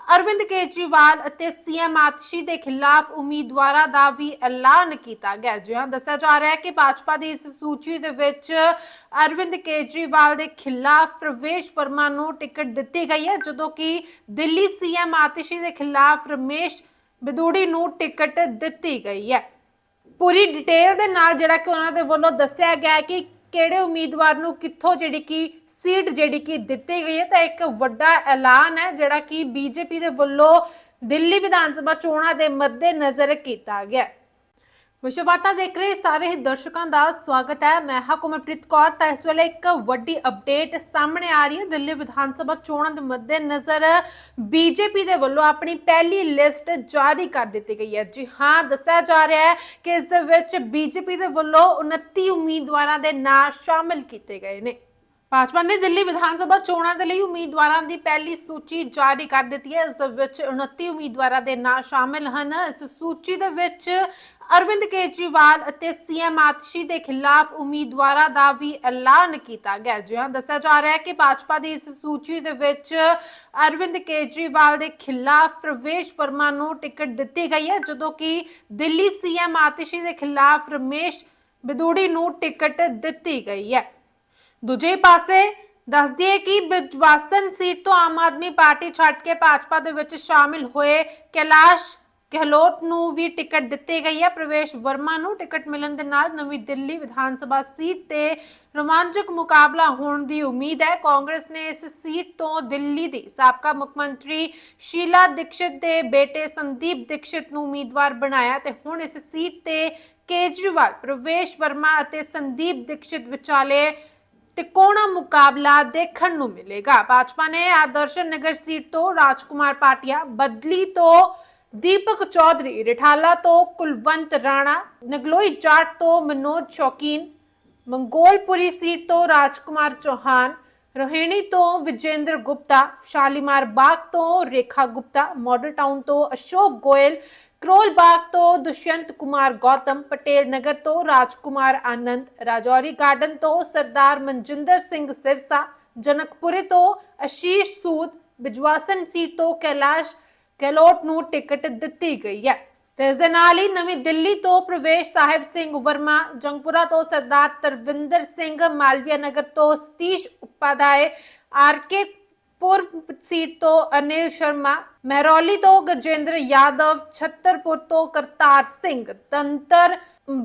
Speaker 1: ਅਰਵਿੰਦ ਕੇਜਰੀਵਾਲ ਅਤੇ ਸੀਐਮ ਆਤਸ਼ੀ ਦੇ ਖਿਲਾਫ ਉਮੀਦਵਾਰਾਂ ਦਾ ਵੀ ਐਲਾਨ ਕੀਤਾ ਗਿਆ। ਜਿਹਾਂ ਦੱਸਿਆ ਜਾ ਰਿਹਾ ਹੈ ਕਿ ਭਾਜਪਾ ਦੀ ਇਸ ਸੂਚੀ ਦੇ ਵਿੱਚ ਅਰਵਿੰਦ ਕੇਜਰੀਵਾਲ ਦੇ ਖਿਲਾਫ ਪ੍ਰਵੇਸ਼ ਵਰਮਾ ਨੂੰ ਟਿਕਟ ਦਿੱਤੀ ਗਈ ਹੈ, ਜਦੋਂ ਕਿ ਦਿੱਲੀ ਸੀਐਮ ਆਤਸ਼ੀ ਦੇ ਖਿਲਾਫ ਰਮੇਸ਼ ਬਿਦੂੜੀ ਨੂੰ ਟਿਕਟ ਦਿੱਤੀ ਗਈ ਹੈ। ਪੂਰੀ ਡਿਟੇਲ ਦੇ ਨਾਲ ਜਿਹੜਾ ਕਿ ਉਹਨਾਂ ਦੇ ਵੱਲੋਂ ਦੱਸਿਆ ਗਿਆ ਹੈ ਕਿ ਕਿਹੜੇ ਉਮੀਦਵਾਰ ਨੂੰ ਕਿੱਥੋਂ ਜਿਹੜੀ ਕਿ ਸੀਟ ਜਿਹੜੀ ਕਿ ਦਿੱਤੀ ਗਈ ਹੈ, ਤਾਂ ਇੱਕ ਵੱਡਾ ਐਲਾਨ ਹੈ, ਜਿਹੜਾ ਕਿ ਬੀਜੇਪੀ ਦੇ ਵੱਲੋਂ ਦਿੱਲੀ ਵਿਧਾਨ ਸਭਾ ਚੋਣਾਂ ਦੇ ਮੱਦੇ ਨਜ਼ਰ ਕੀਤਾ ਗਿਆ ਹੈ। ਵਿਸ਼ਵਾਤਾ ਦੇਖ ਰਹੇ ਸਾਰੇ ਹੀ ਦਰਸ਼ਕਾਂ ਦਾ ਸਵਾਗਤ ਹੈ। ਮੈਂ ਹਾਂ ਕੁਮਰਪ੍ਰੀਤ ਕੌਰ, ਤਾਂ ਇਸ ਵੇਲੇ ਇੱਕ ਵੱਡੀ ਅਪਡੇਟ ਸਾਹਮਣੇ ਆ ਰਹੀ ਹੈ। ਦਿੱਲੀ ਵਿਧਾਨ ਸਭਾ ਚੋਣਾਂ ਦੇ ਮੱਦੇ ਨਜ਼ਰ ਬੀਜੇਪੀ ਦੇ ਵੱਲੋਂ ਆਪਣੀ ਪਹਿਲੀ ਲਿਸਟ ਜਾਰੀ ਕਰ ਦਿੱਤੀ ਗਈ ਹੈ। ਜੀ ਹਾਂ, ਦੱਸਿਆ ਜਾ ਰਿਹਾ ਹੈ ਕਿ ਇਸ ਦੇ ਵਿੱਚ ਬੀਜੇਪੀ ਦੇ ਵੱਲੋਂ 29 ਉਮੀਦਵਾਰਾਂ ਦੇ ਨਾਂ ਸ਼ਾਮਿਲ ਕੀਤੇ ਗਏ ਨੇ। ਭਾਜਪਾ ਨੇ ਦਿੱਲੀ ਵਿਧਾਨ ਸਭਾ ਚੋਣਾਂ ਦੇ ਲਈ ਉਮੀਦਵਾਰਾਂ ਦੀ ਪਹਿਲੀ ਸੂਚੀ ਜਾਰੀ ਕਰ ਦਿੱਤੀ ਹੈ। ਇਸ ਦੇ ਵਿੱਚ 29 ਉਮੀਦਵਾਰਾਂ ਦੇ ਨਾਂ ਸ਼ਾਮਿਲ ਹਨ। ਇਸ ਸੂਚੀ ਦੇ ਵਿੱਚ ਅਰਵਿੰਦ ਕੇਜਰੀਵਾਲ ਅਤੇ ਸੀਐਮ ਆਤਸ਼ੀ ਦੇ ਖਿਲਾਫ ਉਮੀਦਵਾਰਾਂ ਦਾ ਵੀ ਐਲਾਨ ਕੀਤਾ ਗਿਆ ਜਿਹਾ ਦੱਸਿਆ ਜਾ ਰਿਹਾ ਹੈ ਕਿ ਭਾਜਪਾ ਦੀ ਇਸ ਸੂਚੀ ਦੇ ਵਿੱਚ ਅਰਵਿੰਦ ਕੇਜਰੀਵਾਲ ਦੇ ਖਿਲਾਫ ਪ੍ਰਵੇਸ਼ ਵਰਮਾ ਨੂੰ ਟਿਕਟ ਦਿੱਤੀ ਗਈ ਹੈ, ਜਦੋਂ ਕਿ ਦਿੱਲੀ ਸੀਐਮ ਆਤਸ਼ੀ ਦੇ ਖਿਲਾਫ ਰਮੇਸ਼ ਬਿਦੂੜੀ ਨੂੰ ਟਿਕਟ ਦਿੱਤੀ ਗਈ ਹੈ। ਦੂਜੇ ਪਾਸੇ ਦੱਸ ਦਈਏ ਕਿ ਬਿਜਵਾਸਨ ਸੀਟ ਤੋਂ ਆਮ ਆਦਮੀ ਪਾਰਟੀ ਛੱਡ ਕੇ ਭਾਜਪਾ ਦੇ ਵਿੱਚ ਸ਼ਾਮਿਲ ਹੋਏ ਕੈਲਾਸ਼ ਗਹਿਲੋਤ ਨੂੰ ਵੀ ਟਿਕਟ ਦਿੱਤੀ ਗਈ ਹੈ। ਪ੍ਰਵੇਸ਼ ਵਰਮਾ ਨੂੰ ਟਿਕਟ ਮਿਲਣ ਦੇ ਨਾਲ ਨਵੀਂ ਦਿੱਲੀ ਵਿਧਾਨ ਸਭਾ ਸੀਟ ਤੇ ਰੋਮਾਂਚਕ ਮੁਕਾਬਲਾ ਹੋਣ ਦੀ ਉਮੀਦ ਹੈ। ਕਾਂਗਰਸ ਨੇ ਇਸ ਸੀਟ ਤੋਂ ਦਿੱਲੀ ਦੀ ਸਾਬਕਾ ਮੁੱਖ ਮੰਤਰੀ ਸ਼ੀਲਾ ਦੀਕਸ਼ਿਤ ਦੇ ਬੇਟੇ ਸੰਦੀਪ ਦੀਕਸ਼ਿਤ ਨੂੰ ਉਮੀਦਵਾਰ ਬਣਾਇਆ ਤੇ ਹੁਣ ਇਸ ਸੀਟ ਤੇ ਕੇਜਰੀਵਾਲ, ਪ੍ਰਵੇਸ਼ ਵਰਮਾ ਅਤੇ ਸੰਦੀਪ ਦੀਕਸ਼ਿਤ ਵਿਚਾਲੇ ਤਿਕੋਣਾ ਮੁਕਾਬਲਾ ਦੇਖਣ ਨੂੰ ਮਿਲੇਗਾ। ਭਾਜਪਾ ਨੇ ਆਦਰਸ਼ਨ ਨਗਰ ਸੀਟ ਤੋਂ ਰਾਜਕੁਮਾਰ ਪਾਟਿਆ ਬਦਲੀ ਤੋਂ ਦੀਪਕ ਚੌਧਰੀ, ਰਿਠਾਲਾ ਤੋਂ ਕੁਲਵੰਤ ਰਾਣਾ, ਨਗਲੋਈ ਜਾਟ ਤੋਂ ਮਨੋਜ ਸ਼ੌਕੀਨ, ਮੰਗੋਲਪੁਰੀ ਸੀਟ ਤੋਂ ਰਾਜਕੁਮਾਰ ਚੌਹਾਨ, ਰੋਹਿਣੀ ਤੋਂ ਵਿਜੇਂਦਰ ਗੁਪਤਾ, ਸ਼ਾਲੀਮਾਰ ਬਾਗ ਤੋਂ ਰੇਖਾ ਗੁਪਤਾ, ਮਾਡਲ ਟਾਊਨ ਤੋਂ ਅਸ਼ੋਕ ਗੋਇਲ ਕਰੋਲ ਬਾਗ ਤੋਂ ਦੁਸ਼ਯੰਤ ਕੁਮਾਰ ਗੌਤਮ, ਪਟੇਲ ਨਗਰ ਤੋਂ ਰਾਜਕੁਮਾਰ ਆਨੰਦ, ਰਾਜੌਰੀ ਗਾਰਡਨ ਤੋਂ ਸਰਦਾਰ ਮਨਜਿੰਦਰ ਸਿੰਘ ਸਿਰਸਾ, ਜਨਕਪੁਰੇ ਤੋਂ ਅਸ਼ੀਸ਼ ਸੂਦ, ਬਿਜਵਾਸਨ ਸੀਟ ਤੋਂ ਕੈਲਾਸ਼ ਗਹਿਲੋਤ ਨੂੰ ਟਿਕਟ ਦਿੱਤੀ ਗਈ ਹੈ। ਤੇ ਇਸ ਦੇ ਨਾਲ ਹੀ ਨਵੀਂ ਦਿੱਲੀ ਤੋਂ ਪ੍ਰਵੇਸ਼ ਸਾਹਿਬ ਸਿੰਘ ਵਰਮਾ, ਜੰਗਪੁਰਾ ਤੋਂ ਸਰਦਾਰ ਤਰਵਿੰਦਰ ਸਿੰਘ ਮਾਲਵੀਆ ਨਗਰ ਤੋਂ Satish Upadhyay R K Pur seat ਤੋਂ ਅਨਿਲ ਸ਼ਰਮਾ ਮਹਿਰੌਲੀ ਤੋਂ ਗਜੇਂਦਰ ਯਾਦਵ ਛਤਰਪੁਰ ਤੋਂ ਕਰਤਾਰ ਸਿੰਘ ਤੰਤਰ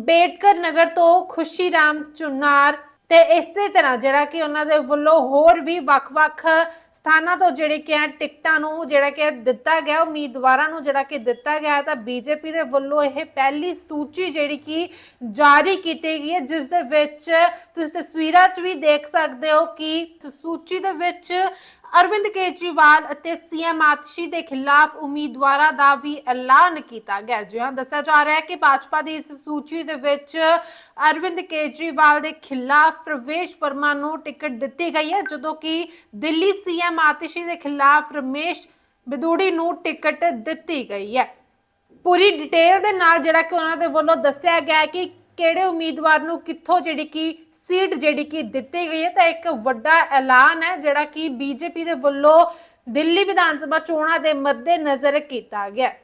Speaker 1: ਬੇਟਕਰ ਨਗਰ ਤੋਂ ਖੁਸ਼ੀ ਰਾਮ ਚੁਨਾਰ ਤੇ ਇਸੇ ਤਰ੍ਹਾਂ ਜਿਹੜਾ ਕਿ ਉਹਨਾਂ ਦੇ ਵੱਲੋਂ ਹੋਰ ਵੀ ਵੱਖ-ਵੱਖ ਸਥਾਨਾਂ ਤੋਂ ਜਿਹੜੇ ਕਿ ਆ ਟਿਕਟਾਂ ਨੂੰ ਜਿਹੜਾ ਕਿ ਦਿੱਤਾ ਗਿਆ ਉਮੀਦਵਾਰਾਂ ਨੂੰ ਜਿਹੜਾ ਕਿ ਦਿੱਤਾ ਗਿਆ ਤਾਂ ਬੀਜੇਪੀ ਦੇ ਵੱਲੋਂ ਇਹ ਪਹਿਲੀ ਸੂਚੀ ਜਿਹੜੀ ਕਿ ਜਾਰੀ ਕੀਤੀ ਗਈ ਹੈ ਜਿਸ ਦੇ ਵਿੱਚ ਤੁਸੀਂ ਤਸਵੀਰਾਂ 'ਚ ਵੀ ਦੇਖ ਸਕਦੇ ਹੋ ਕਿ ਸੂਚੀ ਦੇ ਵਿੱਚ ਅਰਵਿੰਦ ਕੇਜਰੀਵਾਲ ਅਤੇ ਸੀਐਮ ਆਤਸ਼ੀ ਦੇ ਖਿਲਾਫ ਉਮੀਦਵਾਰਾਂ ਦਾ ਵੀ ਐਲਾਨ ਕੀਤਾ ਗਿਆ। ਜਿਹਾਂ ਦੱਸਿਆ ਜਾ ਰਿਹਾ ਹੈ ਕਿ ਭਾਜਪਾ ਦੀ ਇਸ ਸੂਚੀ ਦੇ ਵਿੱਚ ਅਰਵਿੰਦ ਕੇਜਰੀਵਾਲ ਦੇ ਖਿਲਾਫ ਪ੍ਰਵੇਸ਼ ਵਰਮਾ ਨੂੰ ਟਿਕਟ ਦਿੱਤੀ ਗਈ ਹੈ, ਜਦੋਂ ਕਿ ਦਿੱਲੀ ਸੀਐਮ ਆਤਸ਼ੀ ਦੇ ਖਿਲਾਫ ਰਮੇਸ਼ ਬਿਦੂੜੀ ਨੂੰ ਟਿਕਟ ਦਿੱਤੀ ਗਈ ਹੈ। ਪੂਰੀ ਡਿਟੇਲ ਦੇ ਨਾਲ ਜਿਹੜਾ ਕਿ ਉਹਨਾਂ ਦੇ ਵੱਲੋਂ ਦੱਸਿਆ ਗਿਆ ਹੈ ਕਿ ਕਿਹੜੇ ਉਮੀਦਵਾਰ ਨੂੰ ਕਿੱਥੋਂ ਜਿਹੜੀ ਕਿ ਸੀਟ ਜਿਹੜੀ ਕਿ ਦਿੱਤੀ ਗਈ ਹੈ ਤਾਂ ਇੱਕ ਵੱਡਾ ਐਲਾਨ ਹੈ ਜਿਹੜਾ ਕਿ ਬੀਜੇਪੀ ਦੇ ਵੱਲੋਂ ਦਿੱਲੀ ਵਿਧਾਨ ਸਭਾ ਚੋਣਾਂ ਦੇ ਮੱਦੇ ਨਜ਼ਰ ਕੀਤਾ ਗਿਆ ਹੈ।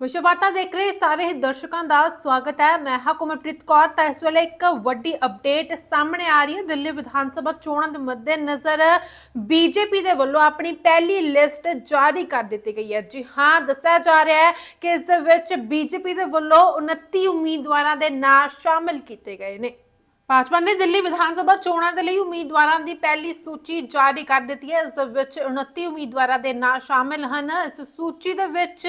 Speaker 1: ਵਿਸ਼ਵਾਤਾ ਦੇਖ ਰਹੇ ਸਾਰੇ ਹੀ ਦਰਸ਼ਕਾਂ ਦਾ ਸਵਾਗਤ ਹੈ। ਮੈਂ ਹਾਂ ਕੁਮਰਪ੍ਰੀਤ ਕੌਰ ਤਾਂ ਇਸ ਵੇਲੇ ਇੱਕ ਵੱਡੀ ਅਪਡੇਟ ਸਾਹਮਣੇ ਆ ਰਹੀ ਹੈ। ਦਿੱਲੀ ਵਿਧਾਨ ਸਭਾ ਚੋਣਾਂ ਦੇ ਮੱਦੇ ਨਜ਼ਰ ਬੀਜੇਪੀ ਦੇ ਵੱਲੋਂ ਆਪਣੀ ਪਹਿਲੀ ਲਿਸਟ ਜਾਰੀ ਕਰ ਦਿੱਤੀ ਗਈ ਹੈ। ਜੀ ਹਾਂ, ਦੱਸਿਆ ਜਾ ਰਿਹਾ ਹੈ ਕਿ ਇਸ ਦੇ ਵਿੱਚ ਬੀਜੇਪੀ ਦੇ ਵੱਲੋਂ 29 ਉਮੀਦਵਾਰਾਂ ਦੇ ਨਾਂ ਸ਼ਾਮਿਲ ਕੀਤੇ ਗਏ ਨੇ। ਭਾਜਪਾ ਨੇ ਦਿੱਲੀ ਵਿਧਾਨ ਸਭਾ ਚੋਣਾਂ ਦੇ ਲਈ ਉਮੀਦਵਾਰਾਂ ਦੀ ਪਹਿਲੀ ਸੂਚੀ ਜਾਰੀ ਕਰ ਦਿੱਤੀ ਹੈ। ਇਸ ਦੇ ਵਿੱਚ 29 ਉਮੀਦਵਾਰਾਂ ਦੇ ਨਾਂ ਸ਼ਾਮਿਲ ਹਨ। ਇਸ ਸੂਚੀ ਦੇ ਵਿੱਚ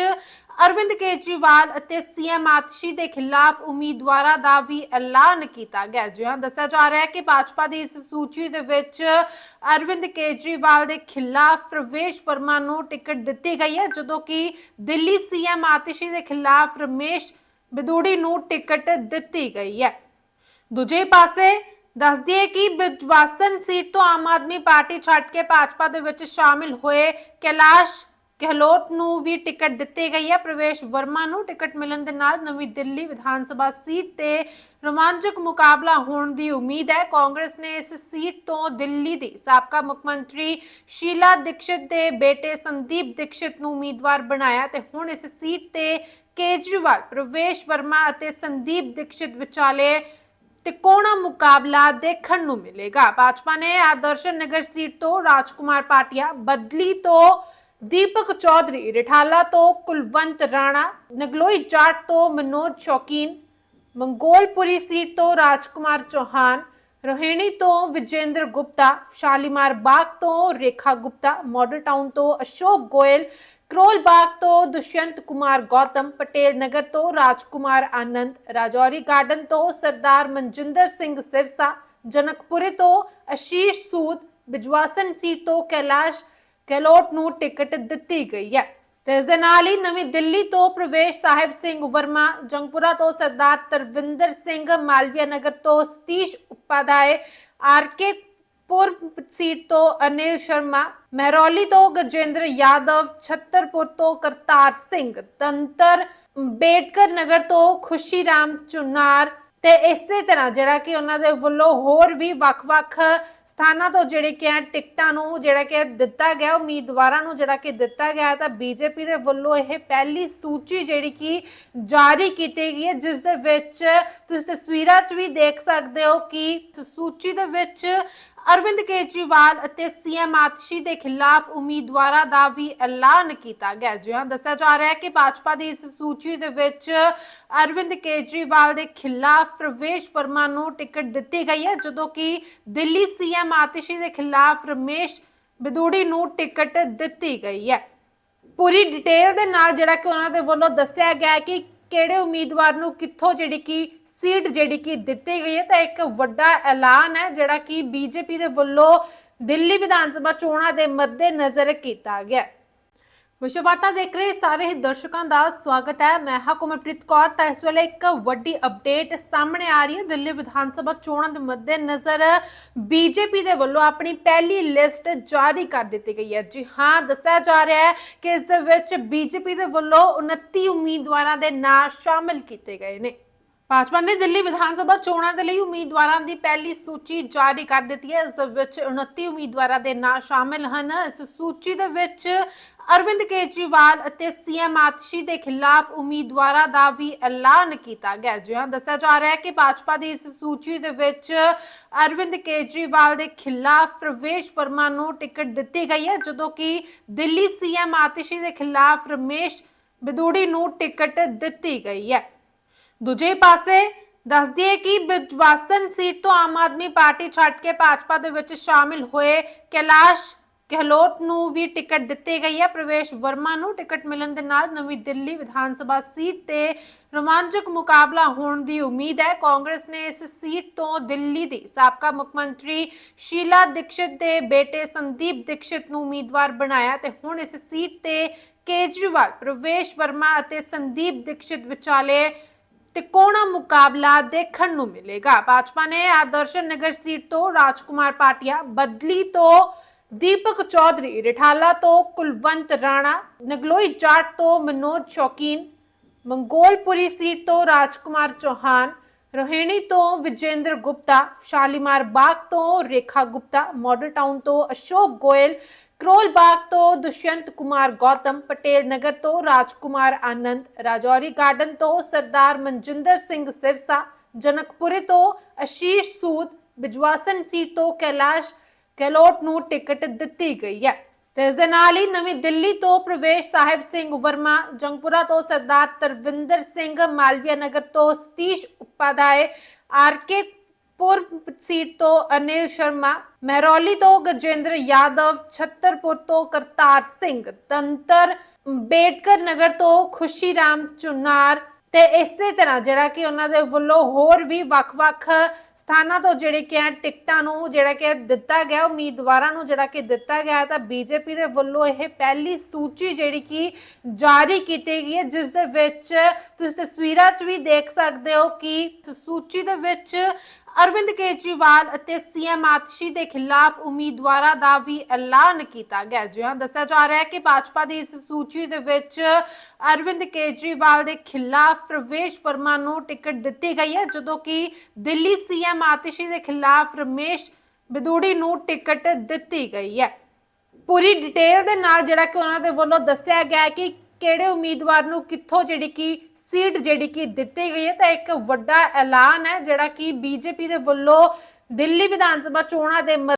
Speaker 1: ਅਰਵਿੰਦ ਕੇਜਰੀਵਾਲ ਅਤੇ ਸੀਐਮ ਆਤਸ਼ੀ ਦੇ ਖਿਲਾਫ ਉਮੀਦਵਾਰਾਂ ਦਾ ਵੀ ਐਲਾਨ ਕੀਤਾ ਗਿਆ ਜਿਹਾਂ ਦੱਸਿਆ ਜਾ ਰਿਹਾ ਹੈ ਕਿ ਭਾਜਪਾ ਦੀ ਇਸ ਸੂਚੀ ਦੇ ਵਿੱਚ ਅਰਵਿੰਦ ਕੇਜਰੀਵਾਲ ਦੇ ਖਿਲਾਫ ਪ੍ਰਵੇਸ਼ ਵਰਮਾ ਨੂੰ ਟਿਕਟ ਦਿੱਤੀ ਗਈ ਹੈ, ਜਦੋਂ ਕਿ ਦਿੱਲੀ ਸੀਐਮ ਆਤਸ਼ੀ ਦੇ ਖਿਲਾਫ ਰਮੇਸ਼ ਬਿਦੂੜੀ ਨੂੰ ਟਿਕਟ ਦਿੱਤੀ ਗਈ ਹੈ। ਦੂਜੇ ਪਾਸੇ ਦੱਸ ਦਈਏ ਕਿ ਬਿਜਵਾਸਨ ਸੀਟ ਤੋਂ ਆਮ ਆਦਮੀ ਪਾਰਟੀ ਛੱਡ ਕੇ ਭਾਜਪਾ ਦੇ ਵਿੱਚ ਸ਼ਾਮਿਲ ਹੋਏ ਕੈਲਾਸ਼ ਗਹਿਲੋਤ ਨੂੰ ਵੀ ਟਿਕਟ ਦਿੱਤੀ ਗਈ ਹੈ। ਪ੍ਰਵੇਸ਼ ਵਰਮਾ ਨੂੰ ਟਿਕਟ ਮਿਲਣ ਦੇ ਨਾਲ ਨਵੀਂ ਦਿੱਲੀ ਵਿਧਾਨ ਸਭਾ ਸੀਟ ਤੇ ਰੋਮਾਂਚਕ ਮੁਕਾਬਲਾ ਹੋਣ ਦੀ ਉਮੀਦ ਹੈ। ਕਾਂਗਰਸ ਨੇ ਇਸ ਸੀਟ ਤੋਂ ਦਿੱਲੀ ਦੀ ਸਾਬਕਾ ਮੁੱਖ ਮੰਤਰੀ ਸ਼ੀਲਾ ਦੀਕਸ਼ਿਤ ਦੇ ਬੇਟੇ ਸੰਦੀਪ ਦੀਕਸ਼ਿਤ ਨੂੰ ਉਮੀਦਵਾਰ ਬਣਾਇਆ ਤੇ ਹੁਣ ਇਸ ਸੀਟ ਤੇ ਕੇਜਰੀਵਾਲ, ਪ੍ਰਵੇਸ਼ ਵਰਮਾ ਅਤੇ ਸੰਦੀਪ ਦੀਕਸ਼ਿਤ ਵਿਚਾਲੇ ਤਿਕੋਣਾ ਮੁਕਾਬਲਾ ਦੇਖਣ ਨੂੰ ਮਿਲੇਗਾ। ਭਾਜਪਾ ਨੇ ਆਦਰਸ਼ਨ ਨਗਰ ਸੀਟ ਤੋਂ ਰਾਜਕੁਮਾਰ ਪਾਟਿਆ ਬਦਲੀ ਤੋਂ ਦੀਪਕ ਚੌਧਰੀ, ਰਿਠਾਲਾ ਤੋਂ ਕੁਲਵੰਤ ਰਾਣਾ, ਨਗਲੋਈ ਜਾਟ ਤੋਂ ਮਨੋਜ ਸ਼ੌਕੀਨ, ਮੰਗੋਲਪੁਰੀ ਸੀਟ ਤੋਂ ਰਾਜਕੁਮਾਰ ਚੌਹਾਨ, ਰੋਹਿਣੀ ਤੋਂ ਵਿਜੇਂਦਰ ਗੁਪਤਾ, ਸ਼ਾਲੀਮਾਰ ਬਾਗ ਤੋਂ ਰੇਖਾ ਗੁਪਤਾ, ਮਾਡਲ ਟਾਊਨ ਤੋਂ ਅਸ਼ੋਕ ਗੋਇਲ ਕਰੋਲ ਬਾਗ ਤੋਂ ਦੁਸ਼ਯੰਤ ਕੁਮਾਰ ਗੌਤਮ, ਪਟੇਲ ਨਗਰ ਤੋਂ ਰਾਜਕੁਮਾਰ ਆਨੰਦ, ਰਾਜੌਰੀ ਗਾਰਡਨ ਤੋਂ ਸਰਦਾਰ ਮਨਜਿੰਦਰ ਸਿੰਘ ਸਿਰਸਾ, ਜਨਕਪੁਰੇ ਤੋਂ ਅਸ਼ੀਸ਼ ਸੂਦ, ਬਿਜਵਾਸਨ ਸੀਟ ਤੋਂ ਕੈਲਾਸ਼ ਗਹਿਲੋਤ ਨੂੰ ਟਿਕਟ ਦਿੱਤੀ ਗਈ ਹੈ। ਤੇ ਇਸ ਦੇ ਨਾਲ ਹੀ ਨਵੀਂ ਦਿੱਲੀ ਤੋਂ ਪ੍ਰਵੇਸ਼ ਸਾਹਿਬ ਸਿੰਘ ਵਰਮਾ, ਜੰਗਪੁਰਾ ਤੋਂ ਸਰਦਾਰ ਤਰਵਿੰਦਰ ਸਿੰਘ ਮਾਲਵੀਆ ਨਗਰ ਤੋਂ Satish Upadhyay R K Pur seat ਤੋਂ ਅਨਿਲ ਸ਼ਰਮਾ ਮਹਿਰੌਲੀ ਤੋਂ ਗਜੇਂਦਰ ਯਾਦਵ ਛਤਰਪੁਰ ਤੋਂ ਕਰਤਾਰ ਸਿੰਘ ਤੰਤਰ ਬੇਟਕਰ ਨਗਰ ਤੋਂ ਖੁਸ਼ੀ ਰਾਮ ਚੁਨਾਰ ਤੇ ਇਸੇ ਤਰ੍ਹਾਂ ਜਿਹੜਾ ਕਿ ਉਹਨਾਂ ਦੇ ਵੱਲੋਂ ਹੋਰ ਵੀ ਵੱਖ-ਵੱਖ ਸਥਾਨਾਂ ਤੋਂ ਜਿਹੜੇ ਕਿ ਆ ਟਿਕਟਾਂ ਨੂੰ ਜਿਹੜਾ ਕਿ ਦਿੱਤਾ ਗਿਆ ਉਮੀਦਵਾਰਾਂ ਨੂੰ ਜਿਹੜਾ ਕਿ ਦਿੱਤਾ ਗਿਆ ਤਾਂ ਬੀਜੇਪੀ ਦੇ ਵੱਲੋਂ ਇਹ ਪਹਿਲੀ ਸੂਚੀ ਜਿਹੜੀ ਕਿ ਜਾਰੀ ਕੀਤੀ ਗਈ ਹੈ ਜਿਸ ਦੇ ਵਿੱਚ ਤੁਸੀਂ ਤਸਵੀਰਾਂ 'ਚ ਵੀ ਦੇਖ ਸਕਦੇ ਹੋ ਕਿ ਸੂਚੀ ਦੇ ਵਿੱਚ ਅਰਵਿੰਦ ਕੇਜਰੀਵਾਲ ਅਤੇ ਸੀਐਮ ਆਤਸ਼ੀ ਦੇ ਖਿਲਾਫ ਉਮੀਦਵਾਰਾਂ ਦਾ ਵੀ ਐਲਾਨ ਕੀਤਾ ਗਿਆ। ਜਿਹਾਂ ਦੱਸਿਆ ਜਾ ਰਿਹਾ ਹੈ ਕਿ ਭਾਜਪਾ ਦੀ ਇਸ ਸੂਚੀ ਦੇ ਵਿੱਚ ਅਰਵਿੰਦ ਕੇਜਰੀਵਾਲ ਦੇ ਖਿਲਾਫ ਪ੍ਰਵੇਸ਼ ਵਰਮਾ ਨੂੰ ਟਿਕਟ ਦਿੱਤੀ ਗਈ ਹੈ, ਜਦੋਂ ਕਿ ਦਿੱਲੀ ਸੀਐਮ ਆਤਸ਼ੀ ਦੇ ਖਿਲਾਫ ਰਮੇਸ਼ ਬਿਦੂੜੀ ਨੂੰ ਟਿਕਟ ਦਿੱਤੀ ਗਈ ਹੈ। ਪੂਰੀ ਡਿਟੇਲ ਦੇ ਨਾਲ ਜਿਹੜਾ ਕਿ ਉਹਨਾਂ ਦੇ ਵੱਲੋਂ ਦੱਸਿਆ ਗਿਆ ਹੈ ਕਿ ਕਿਹੜੇ ਉਮੀਦਵਾਰ ਨੂੰ ਕਿੱਥੋਂ ਜਿਹੜੀ ਕਿ ਸੀਟ ਜਿਹੜੀ ਕਿ ਦਿੱਤੀ ਗਈ ਹੈ ਤਾਂ ਇੱਕ ਵੱਡਾ ਐਲਾਨ ਹੈ ਜਿਹੜਾ ਕਿ ਬੀਜੇਪੀ ਦੇ ਵੱਲੋਂ ਦਿੱਲੀ ਵਿਧਾਨ ਸਭਾ ਚੋਣਾਂ ਦੇ ਮੱਦੇ ਨਜ਼ਰ ਕੀਤਾ ਗਿਆ ਹੈ। ਵਿਸ਼ਵ ਵਾਰਤਾ ਦੇਖ ਰਹੇ ਸਾਰੇ ਹੀ ਦਰਸ਼ਕਾਂ ਦਾ ਸਵਾਗਤ ਹੈ। ਮੈਂ ਹਾਂ ਕੁਮਰਪ੍ਰੀਤ ਕੌਰ ਤਾਂ ਇਸ ਵੇਲੇ ਇੱਕ ਵੱਡੀ ਅਪਡੇਟ ਸਾਹਮਣੇ ਆ ਰਹੀ ਹੈ। ਦਿੱਲੀ ਵਿਧਾਨ ਸਭਾ ਚੋਣਾਂ ਦੇ ਮੱਦੇ ਨਜ਼ਰ ਬੀਜੇਪੀ ਦੇ ਵੱਲੋਂ ਆਪਣੀ ਪਹਿਲੀ ਲਿਸਟ ਜਾਰੀ ਕਰ ਦਿੱਤੀ ਗਈ ਹੈ। ਜੀ ਹਾਂ, ਦੱਸਿਆ ਜਾ ਰਿਹਾ ਹੈ ਕਿ ਇਸ ਦੇ ਵਿੱਚ ਬੀਜੇਪੀ ਦੇ ਵੱਲੋਂ 29 ਉਮੀਦਵਾਰਾਂ ਦੇ ਨਾਂ ਸ਼ਾਮਿਲ ਕੀਤੇ ਗਏ ਨੇ। ਭਾਜਪਾ ਨੇ ਦਿੱਲੀ ਵਿਧਾਨ ਸਭਾ ਚੋਣਾਂ ਦੇ ਲਈ ਉਮੀਦਵਾਰਾਂ ਦੀ ਪਹਿਲੀ ਸੂਚੀ ਜਾਰੀ ਕਰ ਦਿੱਤੀ ਹੈ। ਇਸ ਦੇ ਵਿੱਚ 29 ਉਮੀਦਵਾਰਾਂ ਦੇ ਨਾਂ ਸ਼ਾਮਿਲ ਹਨ। ਇਸ ਸੂਚੀ ਦੇ ਵਿੱਚ ਅਰਵਿੰਦ ਕੇਜਰੀਵਾਲ ਅਤੇ ਸੀਐਮ ਆਤਸ਼ੀ ਦੇ ਖਿਲਾਫ ਉਮੀਦਵਾਰਾਂ ਦਾ ਵੀ ਐਲਾਨ ਕੀਤਾ ਗਿਆ ਜਿਹਾਂ ਦੱਸਿਆ ਜਾ ਰਿਹਾ ਹੈ ਕਿ ਭਾਜਪਾ ਦੀ ਇਸ ਸੂਚੀ ਦੇ ਵਿੱਚ ਅਰਵਿੰਦ ਕੇਜਰੀਵਾਲ ਦੇ ਖਿਲਾਫ ਪ੍ਰਵੇਸ਼ ਵਰਮਾ ਨੂੰ ਟਿਕਟ ਦਿੱਤੀ ਗਈ ਹੈ, ਜਦੋਂ ਕਿ ਦਿੱਲੀ ਸੀਐਮ ਆਤਸ਼ੀ ਦੇ ਖਿਲਾਫ ਰਮੇਸ਼ ਬਿਦੂੜੀ ਨੂੰ ਟਿਕਟ ਦਿੱਤੀ ਗਈ ਹੈ। ਦੂਜੇ ਪਾਸੇ ਦੱਸ ਦਈਏ ਕਿ ਬਿਜਵਾਸਨ ਸੀਟ ਤੋਂ ਆਮ ਆਦਮੀ ਪਾਰਟੀ ਛੱਡ ਕੇ ਭਾਜਪਾ ਦੇ ਵਿੱਚ ਸ਼ਾਮਿਲ ਹੋਏ ਕੈਲਾਸ਼ ਗਹਿਲੋਤ ਨੂੰ ਵੀ ਟਿਕਟ ਦਿੱਤੀ ਗਈ ਹੈ। ਪ੍ਰਵੇਸ਼ ਵਰਮਾ ਨੂੰ ਟਿਕਟ ਮਿਲਣ ਦੇ ਨਾਲ ਨਵੀਂ ਦਿੱਲੀ ਵਿਧਾਨ ਸਭਾ ਸੀਟ ਤੇ ਰੋਮਾਂਚਕ ਮੁਕਾਬਲਾ ਹੋਣ ਦੀ ਉਮੀਦ ਹੈ। ਕਾਂਗਰਸ ਨੇ ਇਸ ਸੀਟ ਤੋਂ ਦਿੱਲੀ ਦੀ ਸਾਬਕਾ ਮੁੱਖ ਮੰਤਰੀ ਸ਼ੀਲਾ ਦੀਕਸ਼ਿਤ ਦੇ ਬੇਟੇ ਸੰਦੀਪ ਦੀਕਸ਼ਿਤ ਨੂੰ ਉਮੀਦਵਾਰ ਬਣਾਇਆ ਤੇ ਹੁਣ ਇਸ ਸੀਟ ਤੇ ਕੇਜਰੀਵਾਲ, ਪ੍ਰਵੇਸ਼ ਵਰਮਾ ਅਤੇ ਸੰਦੀਪ ਦੀਕਸ਼ਿਤ ਵਿਚਾਲੇ ਤਿਕੋਣਾ ਮੁਕਾਬਲਾ ਦੇਖਣ ਨੂੰ ਮਿਲੇਗਾ। ਭਾਜਪਾ ਨੇ ਆਦਰਸ਼ਨ ਨਗਰ ਸੀਟ ਤੋਂ ਰਾਜਕੁਮਾਰ ਪਾਟਿਆ ਬਦਲੀ ਤੋਂ ਦੀਪਕ ਚੌਧਰੀ, ਰਿਠਾਲਾ ਤੋਂ ਕੁਲਵੰਤ ਰਾਣਾ, ਨਗਲੋਈ ਜਾਟ ਤੋਂ ਮਨੋਜ ਸ਼ੌਕੀਨ, ਮੰਗੋਲਪੁਰੀ ਸੀਟ ਤੋਂ ਰਾਜਕੁਮਾਰ ਚੌਹਾਨ, ਰੋਹਿਣੀ ਤੋਂ ਵਿਜੇਂਦਰ ਗੁਪਤਾ, ਸ਼ਾਲੀਮਾਰ ਬਾਗ ਤੋਂ ਰੇਖਾ ਗੁਪਤਾ, ਮਾਡਲ ਟਾਊਨ ਤੋਂ ਅਸ਼ੋਕ ਗੋਇਲ ਕਰੋਲ ਬਾਗ ਤੋਂ ਦੁਸ਼ਯੰਤ ਕੁਮਾਰ ਗੌਤਮ, ਪਟੇਲ ਨਗਰ ਤੋਂ ਰਾਜਕੁਮਾਰ ਆਨੰਦ, ਰਾਜੌਰੀ ਗਾਰਡਨ ਤੋਂ ਸਰਦਾਰ ਮਨਜਿੰਦਰ ਸਿੰਘ ਸਿਰਸਾ, ਜਨਕਪੁਰੇ ਤੋਂ ਅਸ਼ੀਸ਼ ਸੂਦ, ਬਿਜਵਾਸਨ ਸੀਟ ਤੋਂ ਕੈਲਾਸ਼ ਗਹਿਲੋਤ ਨੂੰ ਟਿਕਟ ਦਿੱਤੀ ਗਈ ਹੈ। ਤੇ ਇਸ ਦੇ ਨਾਲ ਹੀ ਨਵੀਂ ਦਿੱਲੀ ਤੋਂ ਪ੍ਰਵੇਸ਼ ਸਾਹਿਬ ਸਿੰਘ ਵਰਮਾ, ਜੰਗਪੁਰਾ ਤੋਂ ਸਰਦਾਰ ਤਰਵਿੰਦਰ ਸਿੰਘ, ਮਾਲਵੀਆ ਨਗਰ ਤੋਂ Satish Upadhyay R K Pur seat ਤੋਂ ਅਨਿਲ ਸ਼ਰਮਾ ਮਹਿਰੌਲੀ ਤੋਂ ਗਜੇਂਦਰ ਯਾਦਵ ਛਤਰਪੁਰ ਤੋਂ ਕਰਤਾਰ ਸਿੰਘ ਤੰਤਰ ਬੇਟਕਰ ਨਗਰ ਤੋਂ ਖੁਸ਼ੀ ਰਾਮ ਚੁਨਾਰ ਤੇ ਇਸੇ ਤਰ੍ਹਾਂ ਜਿਹੜਾ ਕਿ ਉਹਨਾਂ ਦੇ ਵੱਲੋਂ ਹੋਰ ਵੀ ਵੱਖ-ਵੱਖ ਸਥਾਨਾਂ ਤੋਂ ਜਿਹੜੇ ਕਿ ਆ ਟਿਕਟਾਂ ਨੂੰ ਜਿਹੜਾ ਕਿ ਦਿੱਤਾ ਗਿਆ ਉਮੀਦਵਾਰਾਂ ਨੂੰ ਜਿਹੜਾ ਕਿ ਦਿੱਤਾ ਗਿਆ ਤਾਂ ਬੀਜੇਪੀ ਦੇ ਵੱਲੋਂ ਇਹ ਪਹਿਲੀ ਸੂਚੀ ਜਿਹੜੀ ਕਿ ਜਾਰੀ ਕੀਤੀ ਗਈ ਹੈ ਜਿਸ ਦੇ ਵਿੱਚ ਤੁਸੀਂ ਤਸਵੀਰਾਂ 'ਚ ਵੀ ਦੇਖ ਸਕਦੇ ਹੋ ਕਿ ਸੂਚੀ ਦੇ ਵਿੱਚ ਅਰਵਿੰਦ ਕੇਜਰੀਵਾਲ ਅਤੇ ਸੀਐਮ ਆਤਸ਼ੀ ਦੇ ਖਿਲਾਫ ਉਮੀਦਵਾਰਾਂ ਦਾ ਵੀ ਐਲਾਨ ਕੀਤਾ ਗਿਆ। ਜਿਹਾਂ ਦੱਸਿਆ ਜਾ ਰਿਹਾ ਹੈ ਕਿ ਭਾਜਪਾ ਦੀ ਇਸ ਸੂਚੀ ਦੇ ਵਿੱਚ ਅਰਵਿੰਦ ਕੇਜਰੀਵਾਲ ਦੇ ਖਿਲਾਫ ਪ੍ਰਵੇਸ਼ ਵਰਮਾ ਨੂੰ ਟਿਕਟ ਦਿੱਤੀ ਗਈ ਹੈ, ਜਦੋਂ ਕਿ ਦਿੱਲੀ ਸੀਐਮ ਆਤਸ਼ੀ ਦੇ ਖਿਲਾਫ ਰਮੇਸ਼ ਬਿਦੂੜੀ ਨੂੰ ਟਿਕਟ ਦਿੱਤੀ ਗਈ ਹੈ। ਪੂਰੀ ਡਿਟੇਲ ਦੇ ਨਾਲ ਜਿਹੜਾ ਕਿ ਉਹਨਾਂ ਦੇ ਵੱਲੋਂ ਦੱਸਿਆ ਗਿਆ ਹੈ ਕਿ ਕਿਹੜੇ ਉਮੀਦਵਾਰ ਨੂੰ ਕਿੱਥੋਂ ਜਿਹੜੀ ਕਿ ਸੀਟ ਜਿਹੜੀ ਕਿ ਦਿੱਤੀ ਗਈ ਹੈ ਤਾਂ ਇੱਕ ਵੱਡਾ ਐਲਾਨ ਹੈ ਜਿਹੜਾ ਕਿ ਬੀਜੇਪੀ ਦੇ ਵੱਲੋਂ ਦਿੱਲੀ ਵਿਧਾਨ ਸਭਾ ਚੋਣਾਂ ਦੇ